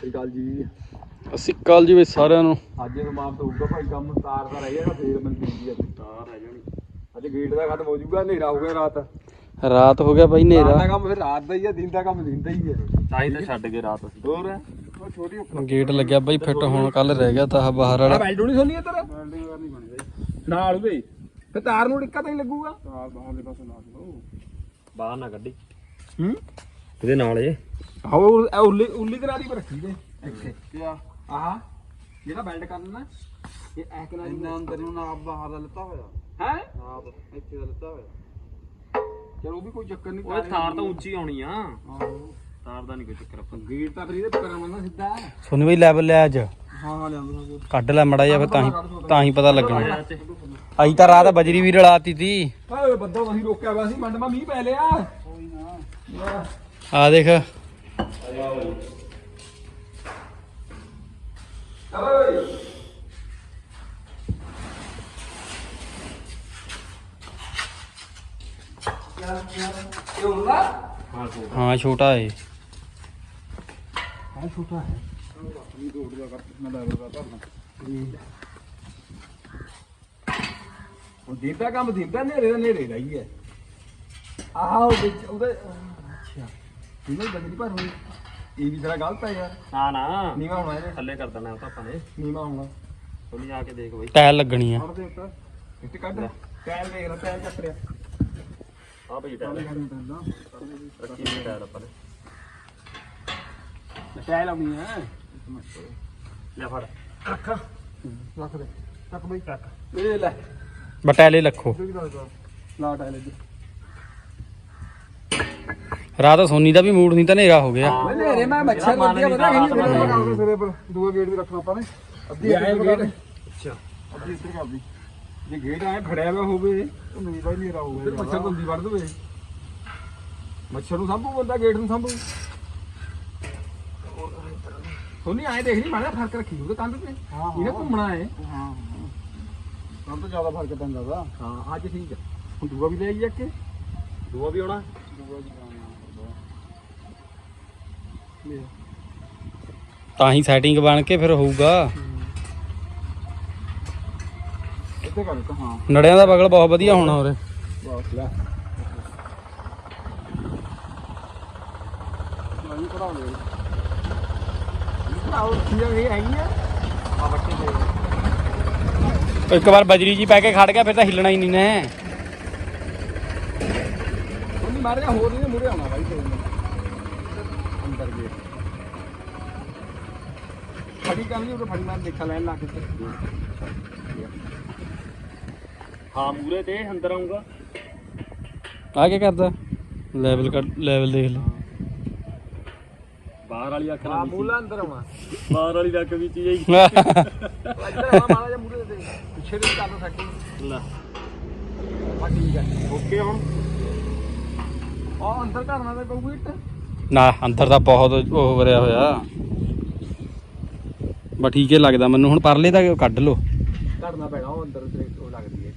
ਸ੍ਰੀ ਅਕਾਲ ਜੀ। ਅਸੀਂ ਕੱਲ ਜੀ ਵੀ ਸਾਰਿਆਂ ਨੂੰ। ਅੱਜ ਸਮਾਪਤ ਹੋਊਗਾ ਭਾਈ ਕੰਮ ਤਾਰ ਦਾ ਰਹਿ ਜਾਣਾ ਫੇਰ ਮੈਨੂੰ ਪੀਂਦੀ ਅੱਜ ਤਾਰ ਰਹਿ ਜਾਣੀ। ਅੱਜ ਗੇਟ ਦਾ ਖਤਮ ਹੋ ਜਾਊਗਾ ਹਨੇਰਾ ਹੋ ਗਿਆ ਰਾਤ। ਰਾਤ ਹੋ ਗਿਆ ਰਾਤ ਹਨੇਰਾ। ਦਾ ਕੰਮ ਫਿਰ ਰਾਤ ਦਾ ਹੀ ਆ ਦਿਨ ਦਾ ਕੰਮ ਦਿਨ ਦਾ ਹੀ ਹੈ ਤਾਂ ਹੀ ਤਾਂ ਛੱਡ ਗਏ ਰਾਤ ਅਸੀਂ। ਹੋਰ? ਉਹ ਛੋਟੀ ਉੱਪਰ। ਗੇਟ ਲੱਗਿਆ ਬਾਈ ਫਿੱਟ ਹੁਣ ਕੱਲ ਰਹਿ ਗਿਆ ਤਾਂ ਬਾਹਰ ਆ ਵਾਲਾ ਬੈਲਟ ਨਹੀਂ ਸੋਨੀ ਤੇਰਾ ਵਾਰ ਨਹੀਂ ਬਣੀ ਨਾਲ ਉਹਦੇ। ਫਿਰ ਤਾਰ ਨੂੰ ਟਿੱਕਾ ਤਾਂ ਹੀ ਲੱਗੂਗਾ। ਤਾਰ ਬਾਹਰ ਦੇ ਪਾਸੇ ਲਾ ਦਿਓ ਬਾਹਰ ਨਾ ਕੱਢੀ ਹੂੰ? ਇਹਦੇ ਨਾਲ ਇਹ। ਆਹੋ ਉੱਲੀ ਉੱਲੀ ਕਰਾ ਦੀ ਪਰ ਰੱਖੀ ਦੇ। ਇੱਥੇ। ਕੀ ਆ ਆਹ। ਜਿਹੜਾ ਬੈਲਟ ਕਰਨਾ ਇਹ ਐ ਕਰਾ ਦੀ ਅੰਦਰ ਨੂੰ ਨਾ ਬਾਹਰ ਦਾ ਲੱਤਾ ਹੋਇਆ। ਹੈ? ਆਪ ਇੱਥੇ ਦਾ ਲੱਤਾ ਹੋਇਆ। ਚਲੋ ਉਹ ਵੀ ਕੋਈ ਚੱਕਰ ਨਹੀਂ ਉਹ ਥਾਰ ਤਾਂ ਉੱਚੀ ਆਉਣੀ ਆ। ਆਹੋ। ਤਾਰ ਦਾ ਨਹੀਂ ਕੋਈ ਚੱਕਰ ਆਪਾਂ। ਗੇਟ ਤਾਂ ਫਿਰ ਇਹਦੇ ਮੰਨਾ ਸਿੱਧਾ। ਸੋਨੀ ਬਾਈ ਲੈਵਲ ਲਿਆ ਅੱਜ। ਹਾਂ ਲਿਆਂਦਾ ਕੱਢ ਲੈ ਮੜਾ ਜਾ ਫਿਰ ਤਾਂ ਹੀ ਤਾਂ ਹੀ ਪਤਾ ਲੱਗਣਾ। ਅਸੀਂ ਤਾਂ ਰਾਤ ਬਜਰੀ ਵੀ ਰਲਾਤੀ ਤੀ। ਓਏ ਬੰਦਾ ਤੁਸੀਂ ਰੋਕਿਆ ਵਾ ਸੀ ਮੰਡਮਾ ਮੀਂਹ ਪੈ ਲਿਆ। ਕੋਈ ਨਾ। ਆ ਦੇਖ। ਹਾਂ, ਛੋਟਾ ਏ। ਹਾਂ, ਛੋਟਾ ਹੈ। ਉਹ ਦੀਦਾ ਕੰਮ ਦੀਦਾ ਨੇਰੇ ਦਾ ਨੇਰੇ ਦਾ ਹੀ ਹੈ। ਆਹ ਉਹ ਉਹਦੇ ਅੱਛਾ। ਇਹਨੇ ਬਦਲੀ ਪਰ ਹੋਈ ਇਹ ਵੀ ਤੇਰਾ ਗਲਤ ਹੈ ਯਾਰ। ਨਾ ਨਾ। ਨੀਵਾ ਹੋਣਾ ਇਹਨੇ ਥੱਲੇ ਕਰ ਦੇਣਾ ਉਹ ਤਾਂ ਆਪਾਂ ਨੇ ਨੀਵਾ ਹੋਣਾ ਥੋੜੀ ਆ ਕੇ ਦੇਖ ਬਈ। ਟਾਇਲ ਲੱਗਣੀ ਆ। ਫੜ ਦੇ ਉੱਤੇ ਇੱਥੇ ਕੱਢ। ਟਾਇਲ ਦੇਖ ਲੈ ਟਾਇਲ ਚੱਕ ਰਿਆ ਆ ਬਈ ਟਾਇਰ ਰੱਖੀ ਨਹੀਂ ਟਾਇਰ ਆਪਾਂ ਨੇ। ਟਾਇਲ ਆਉਣੀ ਹੈ ਲੈ ਫੜ। ਰੱਖ। ਰੱਖ ਦੇ। ਚੱਕ ਬਈ। ਚੱਕ ਇਹ ਲੈ। ਬਟਾਲੇ ਲੱਖੋ ਲਾ ਟਾਇਲ ਇੱਧਰ। ਰਾਤ ਸੋਨੀ ਦਾ ਵੀ ਮੂਡ ਨਹੀਂ ਤਾਂ ਹਨੇਰਾ ਹੋ ਗਿਆ। ਓਏ ਨੇਰੇ ਮੈਂ ਮੱਛਰ ਲੱਗਿਆ ਪਤਾ ਨਹੀਂ ਮੇਰੇ ਸਿਰੇ ਪਰ ਦੂਆ ਗੇਟ ਵੀ ਰੱਖਣਾ ਆਪਾਂ ਨੇ। ਅੱਧੀ ਇੱਧਰ ਗੇਟ। ਅੱਛਾ। ਅੱਧੀ ਇੱਧਰ ਕਰ ਦੀ ਜੇ ਗੇਟ ਆਏ ਫੜਿਆ ਹੋਇਆ ਹੋਵੇ ਉਹ ਨਹੀਂ ਬਾਈ ਨੇਰਾ ਹੋਵੇ ਫਿਰ ਮੱਛਰ ਬੰਦੀ ਵੜ ਦਵੇ। ਮੱਛਰ ਨੂੰ ਸੰਭੂ ਬੰਦਾ ਗੇਟ ਨੂੰ ਸੰਭੂ। ਸੋਨੀ ਆਏ ਦੇਖ ਨਹੀਂ ਮਾੜਾ ਫ਼ਰਕ ਰੱਖੀ ਉਹਦੇ ਕੰਧ ਤੇ। ਇਹਨੇ ਘੁੰਮਣਾ ਹੈ ਹਾਂ। ਕੰਧ ਤੋਂ ਜ਼ਿਆਦਾ ਫ਼ਰਕ ਪੈਂਦਾ ਦਾ ਹਾਂ ਅੱਜ ਠੀਕ ਹੈ ਹੁਣ ਦੂਆ ਵੀ ਲੈ ਆਈ ਕੇ ਦੂਆ ਵੀ ਆਉਣਾ। ਤਾਂ ਹੀ ਸੈਟਿੰਗ ਬਣ ਕੇ ਫਿਰ ਹੋਊਗਾ। ਇੱਥੇ ਕਰ ਦਿੱਤਾ ਹਾਂ। ਨੜਿਆਂ ਦਾ ਬਗਲ ਬਹੁਤ ਵਧੀਆ ਹੋਣਾ ਉਰੇ। ਬਸ ਲੈ। ਨਹੀਂ ਪੜਾਉਂਦੇ ਇਹ ਆਉ ਕੀ ਇਹ ਆਈ ਆ। ਆ ਬੱਟੇ ਦੇ। ਇੱਕ ਵਾਰ ਬਜਰੀ ਜੀ ਪੈ ਕੇ ਖੜ ਗਿਆ ਫਿਰ ਤਾਂ ਹਿੱਲਣਾ ਹੀ ਨਹੀਂ ਨੇ। ਉਹਨੇ ਮਾਰਿਆ ਹੋਰ ਨਹੀਂ ਮੁਰੇ ਆਉਣਾ ਬਾਈ ਤੇਰੇ ਅੰਦਰ ਗਏ ਫੜੀ ਕਰ ਲਈ ਉਹ ਫੜੀ ਮਾਰ ਦੇਖਾ ਲੈਣ ਲਾ ਕੇ ਤੇ ਹਾਂ ਮੂਰੇ ਤੇ ਅੰਦਰ ਆਉਂਗਾ ਆ ਕੀ ਕਰਦਾ? ਲੈਵਲ ਕੱਢ ਲੈਵਲ ਦੇਖ ਲੈ। ਬਾਹਰ ਵਾਲੀ ਅੱਖ ਆ ਨਾਲ ਮੂਲਾ ਅੰਦਰ ਆਉਣਾ ਬਾਹਰ ਵਾਲੀ ਰੱਖ ਵਿੱਚ ਜਾਈ ਇੱਧਰ ਆਉਣਾ ਮਾਰਾ ਜਿਹਾ ਮੂਰੇ ਦੇ ਪਿੱਛੇ ਦੇ ਕਰ ਸੈਟਿੰਗ ਲੈ। ਆ ਠੀਕ ਹੈ ਓਕੇ ਹੁਣ। ਆ ਅੰਦਰ ਕਰਨਾ ਤੇ ਪਊਗੀ ਇੱਟ। ਨਾ ਅੰਦਰ ਤਾਂ ਬਹੁਤ ਉਹ ਵਰਿਆ ਹੋਇਆ। ਬਸ ਠੀਕ ਹੀ ਲੱਗਦਾ ਮੈਨੂੰ। ਹੁਣ ਪਰਲੇ ਦਾ ਕੱਢ ਲੋ ਕਰਨਾ ਪੈਣਾ ਉਹ ਅੰਦਰ ਤੇ ਉਹ ਲੱਗਦੀ ਹੈ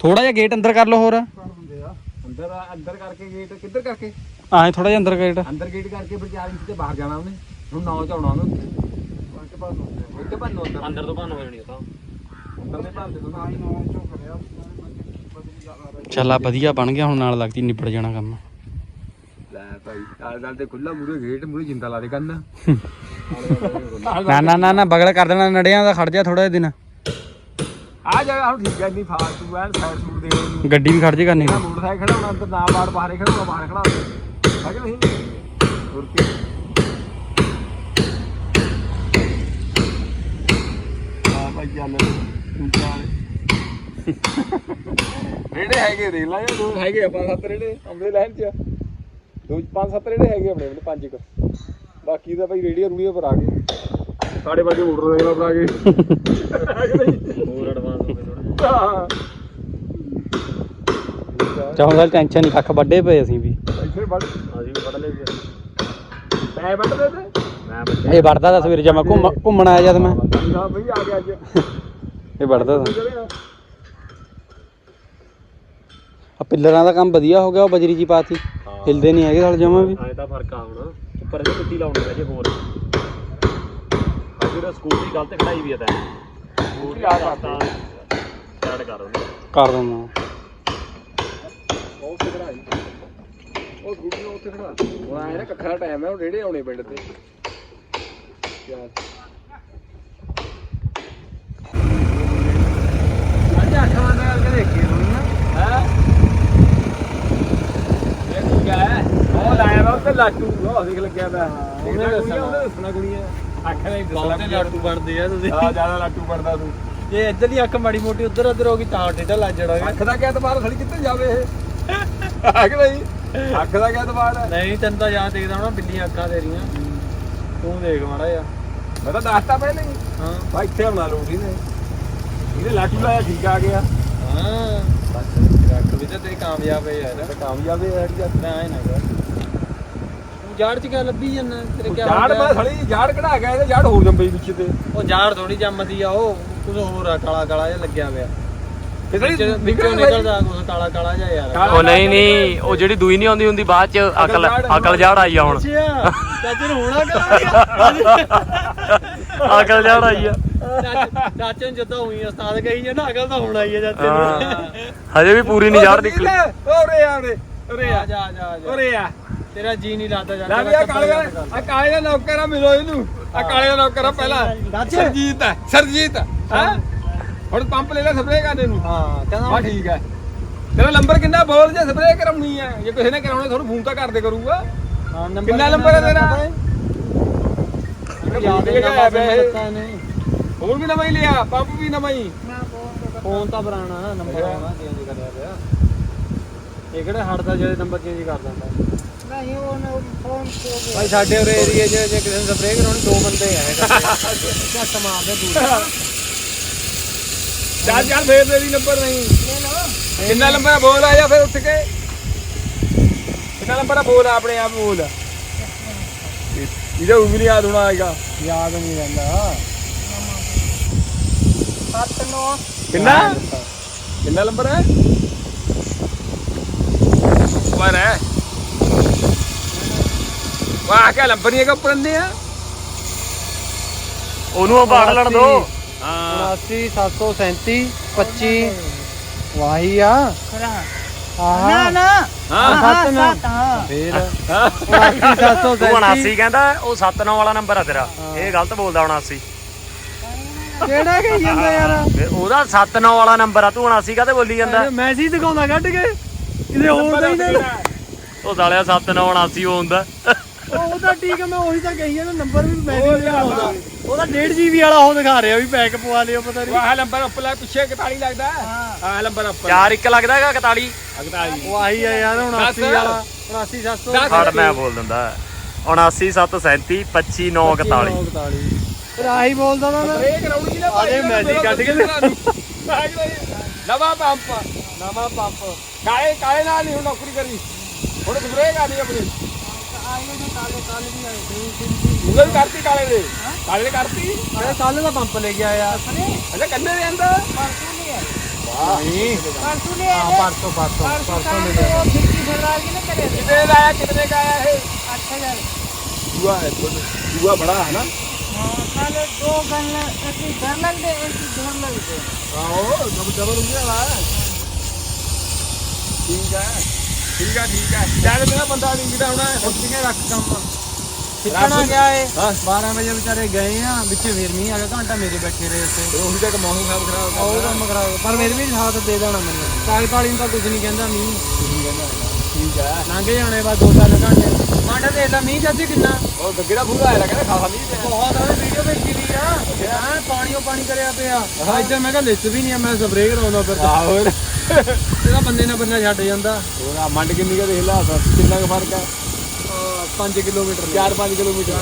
ਥੋੜਾ ਜਿਹਾ ਗੇਟ ਅੰਦਰ ਕਰ ਲੋ ਹੋਰ। ਕਰ ਦਿੰਦੇ ਆ? ਅੰਦਰ ਅੰਦਰ ਕਰਕੇ ਗੇਟ ਕਿੱਧਰ ਕਰਕੇ? ਆਏ ਥੋੜਾ ਜਿਹਾ ਅੰਦਰ ਗੇਟ ਅੰਦਰ ਗੇਟ ਕਰਕੇ ਫਿਰ 4 ਇੰਚ ਤੇ ਬਾਹਰ ਜਾਣਾ ਉਹਨੇ। ਹੁਣ ਨੌ ਚ ਆਉਣਾ ਉਹਨੂੰ। ਇੱਥੇ ਬੰਨ ਹੁੰਦੇ ਇੱਥੇ ਬੰਨ ਹੁੰਦਾ ਅੰਦਰ ਤੋਂ ਭੰਨ ਹੋ ਜਾਣੀ ਤਾਂ। ਅੰਦਰ ਦੇ ਭੰਨ ਦੇ ਦੋ ਆਈ ਨੌ ਚੋਂ ਕਰਿਆ ਚੱਲਾ ਵਧੀਆ ਬਣ ਗਿਆ ਹੁਣ ਨਾਲ ਲੱਗਦੀ ਨਿਪੜ ਜਾਣਾ ਕੰਮ। ਭਾਈ ਨਾਲ ਨਾਲ ਤੇ ਖੁੱਲਾ ਮੂਰੇ ਗੇਟ ਮੂਰੇ ਜਿੰਦਾ ਲਾ ਦੇ ਕੰਨ। ਨਾ ਨਾ ਨਾ ਨਾ ਬਗਲ ਕਰ ਦੇਣਾ ਨੜਿਆਂ ਦਾ ਖੜ ਜਾ ਥੋੜਾ ਜਿਹਾ ਦਿਨ। ਆ ਜਗ੍ਹਾ ਹੁਣ ਠੀਕ ਹੈ ਨਹੀਂ ਫਾਲਤੂ ਐਨ ਸਾਈਡ ਸੂਟ ਦੇ ਗੱਡੀ ਵੀ ਖੜ ਜੇ ਕਰਨੀ। ਨਾ ਮੋਟਰਸਾਈਕਲ ਖੜਾਉਣਾ ਅੰਦਰ ਨਾ ਬਾੜ ਬਾਹਰੇ ਖੜਾਉਣਾ ਬਾਹਰ ਖੜਾ ਹੈ ਕਿ ਨਹੀਂ ਹੋਰ ਕੀ। ਆ ਭਾਈ ਚੱਲ। ਤੂੰ ਚੱਲ ਰੇੜੇ ਹੈਗੇ ਦੇਖ ਲਾ ਇਹ ਦੋ ਹੈਗੇ ਆ ਪੰਜ ਸੱਤ ਰੇੜੇ ਅੰਬਰੇ ਲਾਈਨ ਚ। ਦੋ ਪੰਜ ਸੱਤ ਰੇੜੇ ਹੈਗੇ ਆਪਣੇ ਕੋਲ ਪੰਜ ਕੁ ਬਾਕੀ ਤਾਂ ਭਾਈ ਰੇੜੀਆਂ ਰੂੜੀਆਂ ਪਰ ਆ ਗਏ। ਸਾਡੇ ਬਾਕੀ ਮੋਟਰਸਾਈਕਲਾਂ ਪਰ ਆ ਗਏ ਹੋਰ ਐਡਵਾਂਸ ਹੋ। ਗਏ ਥੋੜੇ ਹਾਂ ਚਾਹੋਂ ਸਾਲ ਟੈਨਸ਼ਨ ਨਹੀਂ ਕੱਖ ਵੱਡੇ ਪਏ ਅਸੀਂ ਵੀ। ਇੱਥੇ ਵੱਢ। ਅਸੀਂ ਵੀ ਫੜ ਲਏ ਫਿਰ ਪੈ ਵੱਢਦੇ ਤੇ? ਮੈਂ ਇਹ ਦਾ ਸਵੇਰੇ ਜਮਾ ਘੁੰਮ ਘੁੰਮਣ ਆਇਆ ਜਦ ਮੈਂ। ਹਾਂ ਬਈ ਆ ਗਿਆ ਅੱਜ। ਇਹ ਵੜਦਾ ਦਾ ਚਲਿਆ ਆ? ਪਿੱਲਰਾਂ ਦਾ ਕੰਮ ਵਧੀਆ ਹੋ ਗਿਆ ਉਹ ਬਜਰੀ ਜੀ ਪਾਤੀ। ਹਿਲਦੇ ਨਹੀਂ ਹੈਗੇ ਸਾਲ ਜਮਾ ਵੀ। ਐਂ ਤਾਂ ਫ਼ਰਕ ਆ ਹੁਣ। ਉੱਪਰ ਇਹਦੇ ਕੁੱਤੀ ਲਾਉਣੀ ਹੈ ਜੇ ਹੋਰ। ਆ ਜਿਹੜਾ ਸਕੂਟਰੀ ਗਲਤ ਖੜਾਈ ਵੀ ਆ ਤੈਂ। ਸਕੂਟਰੀ ਲਾ ਦਿੱਤੀ। ਸਟਾਰਟ ਕਰ ਉਹਨੂੰ। ਕਰ ਦਿੰਦਾ। ਉਹ ਉੱਥੇ ਖੜਾ ਜੀ ਉਹ ਗੁੱਡੀ ਨੂੰ ਉੱਥੇ ਖੜਾ। ਹੁਣ ਆਏ ਨਾ ਕੱਖਾ ਟਾਈਮ ਹੈ ਉਹ ਰੇੜੇ ਆਉਣੇ ਪਿੰਡ ਤੇ। ਚੱਲ। ਅੱਜ ਵਜੇ ਕਰਕੇ ਦੇਖੀ ਹੁਣ ਨਾ ਹੈ ਇਹ ਕੀ ਹੈ। ਉਹ ਲਾਇਆ ਵਾ ਉੱਤੇ ਲਾਟੂ। ਉਹ ਦੇਖ ਲੱਗਿਆ ਪਿਆ ਉਹਨੇ ਦੱਸਣਾ ਉਹਨੇ ਦੱਸਣਾ ਕੁੜੀਆਂ। ਅੱਖ ਨਹੀਂ ਦੱਸਣਾ ਲਾਟੂ ਬਣਦੇ ਆ ਤੁਸੀਂ। ਆ ਜ਼ਿਆਦਾ ਲਾਟੂ ਪੜਦਾ ਤੂੰ। ਜੇ ਇੱਧਰ ਦੀ ਅੱਖ ਮਾੜੀ ਮੋਟੀ ਉੱਧਰ ਉੱਧਰ ਹੋ ਗਈ ਤਾਂ ਟੇਢਾ ਲੱਜ ਜੜਾਂਗੇ ਅੱਖ ਦਾ ਕਿਆ ਤਬਾਰ ਖੜੀ ਕਿੱਥੇ ਜਾਵੇ ਇਹ? ਆ ਕਿ ਨਹੀਂ ਅੱਖ ਦਾ ਕਿਆ ਤਬਾਰ ਹੈ? ਨਹੀਂ ਤੈਨੂੰ ਤਾਂ ਯਾਦ ਦੇਖਦਾ ਹੋਣਾ ਬਿੱਲੀਆਂ ਅੱਖਾਂ ਤੇਰੀਆਂ। ਤੂੰ ਦੇਖ ਮਾੜਾ ਜਿਹਾ। ਮੈਂ ਤਾਂ ਦੱਸਤਾ ਪਹਿਲਾਂ ਹੀ। ਹਾਂ। ਬਾ ਇੱਥੇ ਆਉਣਾ ਲੋੜੀ ਨੇ ਇਹਨੇ ਲਾਟੂ ਲਾਇਆ ਠੀਕ ਆ ਗਿਆ। ਹਾਂ। ਰੱਖ ਵੀ ਤੇ ਤੇ ਕਾਮਯਾਬ ਹੈ ਯਾਰ ਤੇ ਕਾਮਯਾਬ ਹੈ ਯਾਰ ਨਾ ਐ ਨਾ ਕਰ। ਤੂੰ ਜਾੜ ਚ ਕਿਆ ਲੱਭੀ ਜਾਂਦਾ? ਤੇਰੇ ਕਿਆ ਜਾੜ ਮੈਂ ਥੜੀ ਜਾੜ ਕਢਾ ਗਿਆ ਇਹਦੇ ਜਾੜ ਹੋਰ ਜੰਬਈ ਵਿੱਚ ਤੇ। ਉਹ ਜਾੜ ਥੋੜੀ ਜੰਮਦੀ ਆ ਉਹ ਕੁਝ ਹੋਰ ਆ ਕਾਲਾ ਕਾਲਾ ਜਿਹਾ ਲੱਗਿਆ ਪਿਆ। ਵਿੱਚੋਂ ਨਿਕਲਦਾ ਕੁਝ ਕਾਲਾ ਕਾਲਾ ਜਿਹਾ ਯਾਰ। ਕਾਲਾ- ਉਹ ਨਹੀਂ ਨਹੀਂ ਉਹ ਜਿਹੜੀ ਦੂਈ ਨਹੀਂ ਆਉਂਦੀ ਹੁੰਦੀ ਬਾਅਦ ਚ ਅਕਲ ਅਕਲ ਜਾੜ ਆਈ ਆ ਹੁਣ। ਅੱਛਾ ਚਾਚੇ ਨੂੰ ਹੋਣਾ ਕਰਾਂਗਾ ਅਕਲ ਜਾੜ ਆਈ ਆ। ਚਾਚੇ ਨੂੰ ਜਦੋਂ ਹੋਈ ਉਸਤਾਦ ਕਹੀ ਜਾਂਦਾ ਅਕਲ ਤਾਂ ਹੁਣ ਆਈ ਹੈ ਚਾਚੇ ਹਾਂ। ਨੂੰ ਹਜੇ ਵੀ ਪੂਰੀ ਨਹੀਂ ਜਾੜ ਨਿਕਲੀ। ਓਰੇ ਆ ਓਰੇ ਓਰੇ ਆ। ਆ ਜਾ ਆ ਜਾ ਆ ਜਾ। ਓਰੇ ਆ। ਤੇਰਾ ਜੀ ਨਹੀਂ ਲੱਗਦਾ ਲੈ ਵੀ ਆ ਕਾਲੇ ਆ ਕਾਲੇ ਦਾ ਨੌਕਰ ਆ ਮਿਲੋ ਇਹਨੂੰ। ਆ ਕਾਲੇ ਦਾ ਨੌਕਰ ਆ ਪਹਿਲਾਂ। ਚਾਚੇ। ਸਰਜੀਤ ਹੈ ਸਰਜੀਤ। ਹੈ? ਹੁਣ ਪੰਪ ਲੈ ਲੈ ਸਪਰੇਅ ਕਰਨੇ ਨੂੰ ਹਾਂ ਹਾਂ ਕਹਿੰਦਾ ਠੀਕ ਹੈ ਤੇਰਾ ਨੰਬਰ ਕਿੰਨਾ ਬੋਲ ਜੇ ਸਪਰੇਅ ਕਰਾਉਣੀ ਹੈ ਜੇ ਕਿਸੇ ਨੇ ਕਰਾਉਣਾ ਤੁਹਾਨੂੰ ਫੋਨ ਤਾਂ ਕਰਦੇ ਕਰੂਗਾ। ਹਾਂ ਨੰਬਰ ਕਿੰਨਾ ਨੰਬਰ ਹੈ ਤੇਰਾ? ਯਾਦ ਇਹ ਹੈ ਕਿਹੜਾ ਹੈ ਇਹ? ਪਤਾ ਨਹੀਂ। ਹੋਰ ਵੀ ਨਵਾਂ ਹੀ ਲਿਆ ਪੰਪ ਵੀ ਨਵਾਂ ਹੀ। ਫੋਨ ਤਾਂ ਪੁਰਾਣਾ ਨਾ ਨੰਬਰ ਆਵਾ ਚੇਂਜ ਕਰਿਆ ਪਿਆ। ਇਹ ਕਿਹੜਾ ਹਟਦਾ ਜਿਹੜੇ ਨੰਬਰ ਚੇਂਜ ਕਰ ਦਿੰਦਾ? ਨਹੀਂ ਉਹ ਫੋਨ ਖੋ ਗਿਆ। ਭਾਈ ਸਾਡੇ ਉਰੇ ਏਰੀਏ 'ਚ ਜੇ ਕਿਸੇ ਨੇ ਸਪਰੇਅ ਕਰਾਉਣੀ ਦੋ ਬੰਦੇ ਆਏ ਕਰਦੇ ਝੱਟ ਮਾਰਦੇ ਦੂਰ ਚੱਲ ਚੱਲ ਫੇਰ ਤੇਰੀ ਨੰਬਰ ਨਹੀਂ। ਲੈ ਲਓ। ਕਿੰਨਾ ਨੰਬਰ ਹੈ ਬੋਲ ਆ ਜਾ ਫਿਰ ਉੱਠ ਕੇ? ਕਿੰਨਾ ਨੰਬਰ ਹੈ ਬੋਲ ਆਪਣੇ ਆਪ ਬੋਲ। ਇਹਦਾ ਉਂਗਲੀ ਯਾਦ ਹੋਣਾ ਆਏਗਾ। ਯਾਦ ਨਹੀਂ ਰਹਿੰਦਾ। ਸੱਤ ਨੌ। ਕਿੰਨਾ? ਕਿੰਨਾ ਨੰਬਰ ਹੈ? ਪਰ ਹੈ। ਵਾਹ ਕਿਆ ਨੰਬਰ ਨਹੀਂ ਹੈਗਾ ਉੱਪਰ ਅੰਨੇ ਆ? ਉਹਨੂੰ ਬਾੜ ਲੜ ਦੋ। ਹਾਂ। 79 737 25 ਵਾਹੀ ਆ। ਨਾ ਨਾ। ਹਾਂ। ਸੱਤ ਨੌ। ਸੱਤ ਹਾਂ। ਫੇਰ? ਹਾਂ। 79 ਤੂੰ 737 79 ਕਹਿੰਦਾ ਉਹ 79 ਵਾਲਾ ਨੰਬਰ ਆ ਤੇਰਾ। ਇਹ ਗਲਤ ਬੋਲਦਾ 79 ਕਿਹੜਾ ਕਹੀ ਜਾਂਦਾ ਯਾਰ? ਫਿਰ ਉਹਦਾ 79 ਵਾਲਾ ਨੰਬਰ ਆ ਤੂੰ 79 ਕਾਤੇ ਬੋਲੀ ਜਾਂਦਾ? ਮੈਸੇਜ ਦਿਖਾਉਂਦਾ ਕੱਢ ਕੇ। ਕਿਤੇ ਹੋਰ ਦਾ ਹੀ ਨਾ ਉਹ ਸਾਲਿਆ 79 79 ਉਹ ਹੁੰਦਾ। ਉਹ ਤਾਂ ਠੀਕ ਹੈ ਮੈਂ ਉਹੀ ਤਾਂ ਕਹੀ ਜਾਂਦਾ ਨੰਬਰ ਵੀ ਮੈਸੇਜ ਦਿਖਾਉਂਦਾ। ਉਹਦਾ 1.5 ਜੀਬੀ ਵਾਲਾ ਉਹ ਦਿਖਾ ਰਿਹਾ ਵੀ ਪੈਕ ਪਵਾ ਲਿਓ ਪਤਾ ਨਹੀਂ ਵਾਹ ਨੰਬਰ ਉੱਪਰ ਲੈ ਪਿੱਛੇ 41 ਲੱਗਦਾ। ਹਾਂ। ਨੰਬਰ ਉੱਪਰ। ਚਾਰ ਇੱਕ ਲੱਗਦਾ ਹੈਗਾ 41 41 ਉਹ ਆਹੀ ਆ ਯਾਰ 79 ਦੱਸ। ਵਾਲਾ 79 700 ਖੜ ਮੈਂ ਬੋਲ ਦਿੰਦਾ। 79 737 25 9 41 ਫਿਰ ਆਹੀ ਬੋਲਦਾ ਤਾਂ ਮੈਂ। ਇਹ ਕਰਾਉਣੀ ਨਾ ਆ ਦੇ ਮੈਜਿਕ ਕੱਢ ਕੇ ਨਵਾਂ ਪੰਪ। ਨਵਾਂ ਪੰਪ। ਕਾਲੇ ਕਾਲੇ ਨਾਲ ਨਹੀਂ ਹੁਣ ਨੌਕਰੀ ਕਰੀ ਹੁਣ ਸਪਰੇਅ ਕਰਨੀ ਆਪਣੀ। ਆਏ ਨੇ ਕਾਲੇ ਕਾਲੇ ਵੀ ਆਏ ਸੀ ਉਹਨਾਂ ਦੀ ਕਰਤੀ ਕਾਲੇ ਦੇ ਕਾਲੇ ਨੇ ਕਰਤੀ? ਅਰੇ ਕੱਲ ਦਾ ਪੰਪ ਲੈ ਕੇ ਆਇਆ। ਅੱਛਾ ਕੰਨੇ ਦੇ ਅੰਦਰ? ਪਰਸੋਂ ਨਹੀਂ ਹੈ ਨਹੀਂ। ਪਰਸੋਂ ਨਹੀਂ ਹੈ ਪਰਸੋਂ ਪਰਸੋਂ। ਪਰਸੋਂ ਲੈ ਤਾਂ ਕੇ ਉਹ ਖਿੱਚੀ ਫਰਵਾਰ ਕੀ ਨਾ ਕਰੇ ਕਿੰਨੇ ਦਾ ਆਇਆ ਕਿੰਨੇ ਦਾ ਆਇਆ ਇਹ 8000 ਦੂਆ ਹੈ ਦੂਆ ਬੜਾ ਹੈ ਨਾ। કાલે દો ગન એથી ઘર લઈ દે એથી ઘર લઈ દે આવો જબ જબર ਠੀਕ ਆ ਠੀਕ ਆ ਠੀਕ ਆ ਚੱਲ ਮੇਰਾ ਬੰਦਾ ਨਹੀਂ ਕਿਦਾ ਹੁਣ ਆ ਵਿੱਚੇ ਫੇਰ ਮੀਂਹ ਕੰਮ ਖਰਾਬ। ਪਰ ਮੇਰੇ ਠੀਕ ਹੈ ਲੰਘ ਜਾਣੇ ਬਾਅਦ ਦੋ ਘੰਟੇ। ਮਾਂਡਾ ਲਾ ਮੀਂਹ ਕਿੰਨਾ। ਉਹ ਗੱਗੇ ਦਾ ਪੂਰਾ ਆਇਆ ਕਹਿੰਦਾ ਖਾਸਾ ਨਹੀਂ ਪਿਆ। ਬਹੁਤ ਆ ਵੀਡੀਓ ਵੇਖੀ ਦੀ ਆ। ਹਾਂ ਪਾਣੀ ਉਹ ਪਾਣੀ ਕਰਿਆ ਪਿਆ। ਇੱਧਰ ਮੈਂ ਕਿਹਾ ਲਿਸ ਵੀ ਨਹੀਂ ਆ ਮੈਂ ਸਪਰੇਅ ਕਰਾਉਂਦਾ ਫਿਰ ਆਹ। ਹੋਰ ਇਹਦਾ ਬੰਦੇ ਨਾਲ ਬੰਦਾ ਛੱਡ ਜਾਂਦਾ। ਹੋਰ ਆ ਮੰਡ ਕਿੰਨੀ ਕਾ ਦੇਖ ਲਾ ਬਸ ਕਿੰਨਾ ਕੁ ਫ਼ਰਕ ਹੈ 5 ਕਿਲੋਮੀਟਰ 4-5 ਕਿਲੋਮੀਟਰ।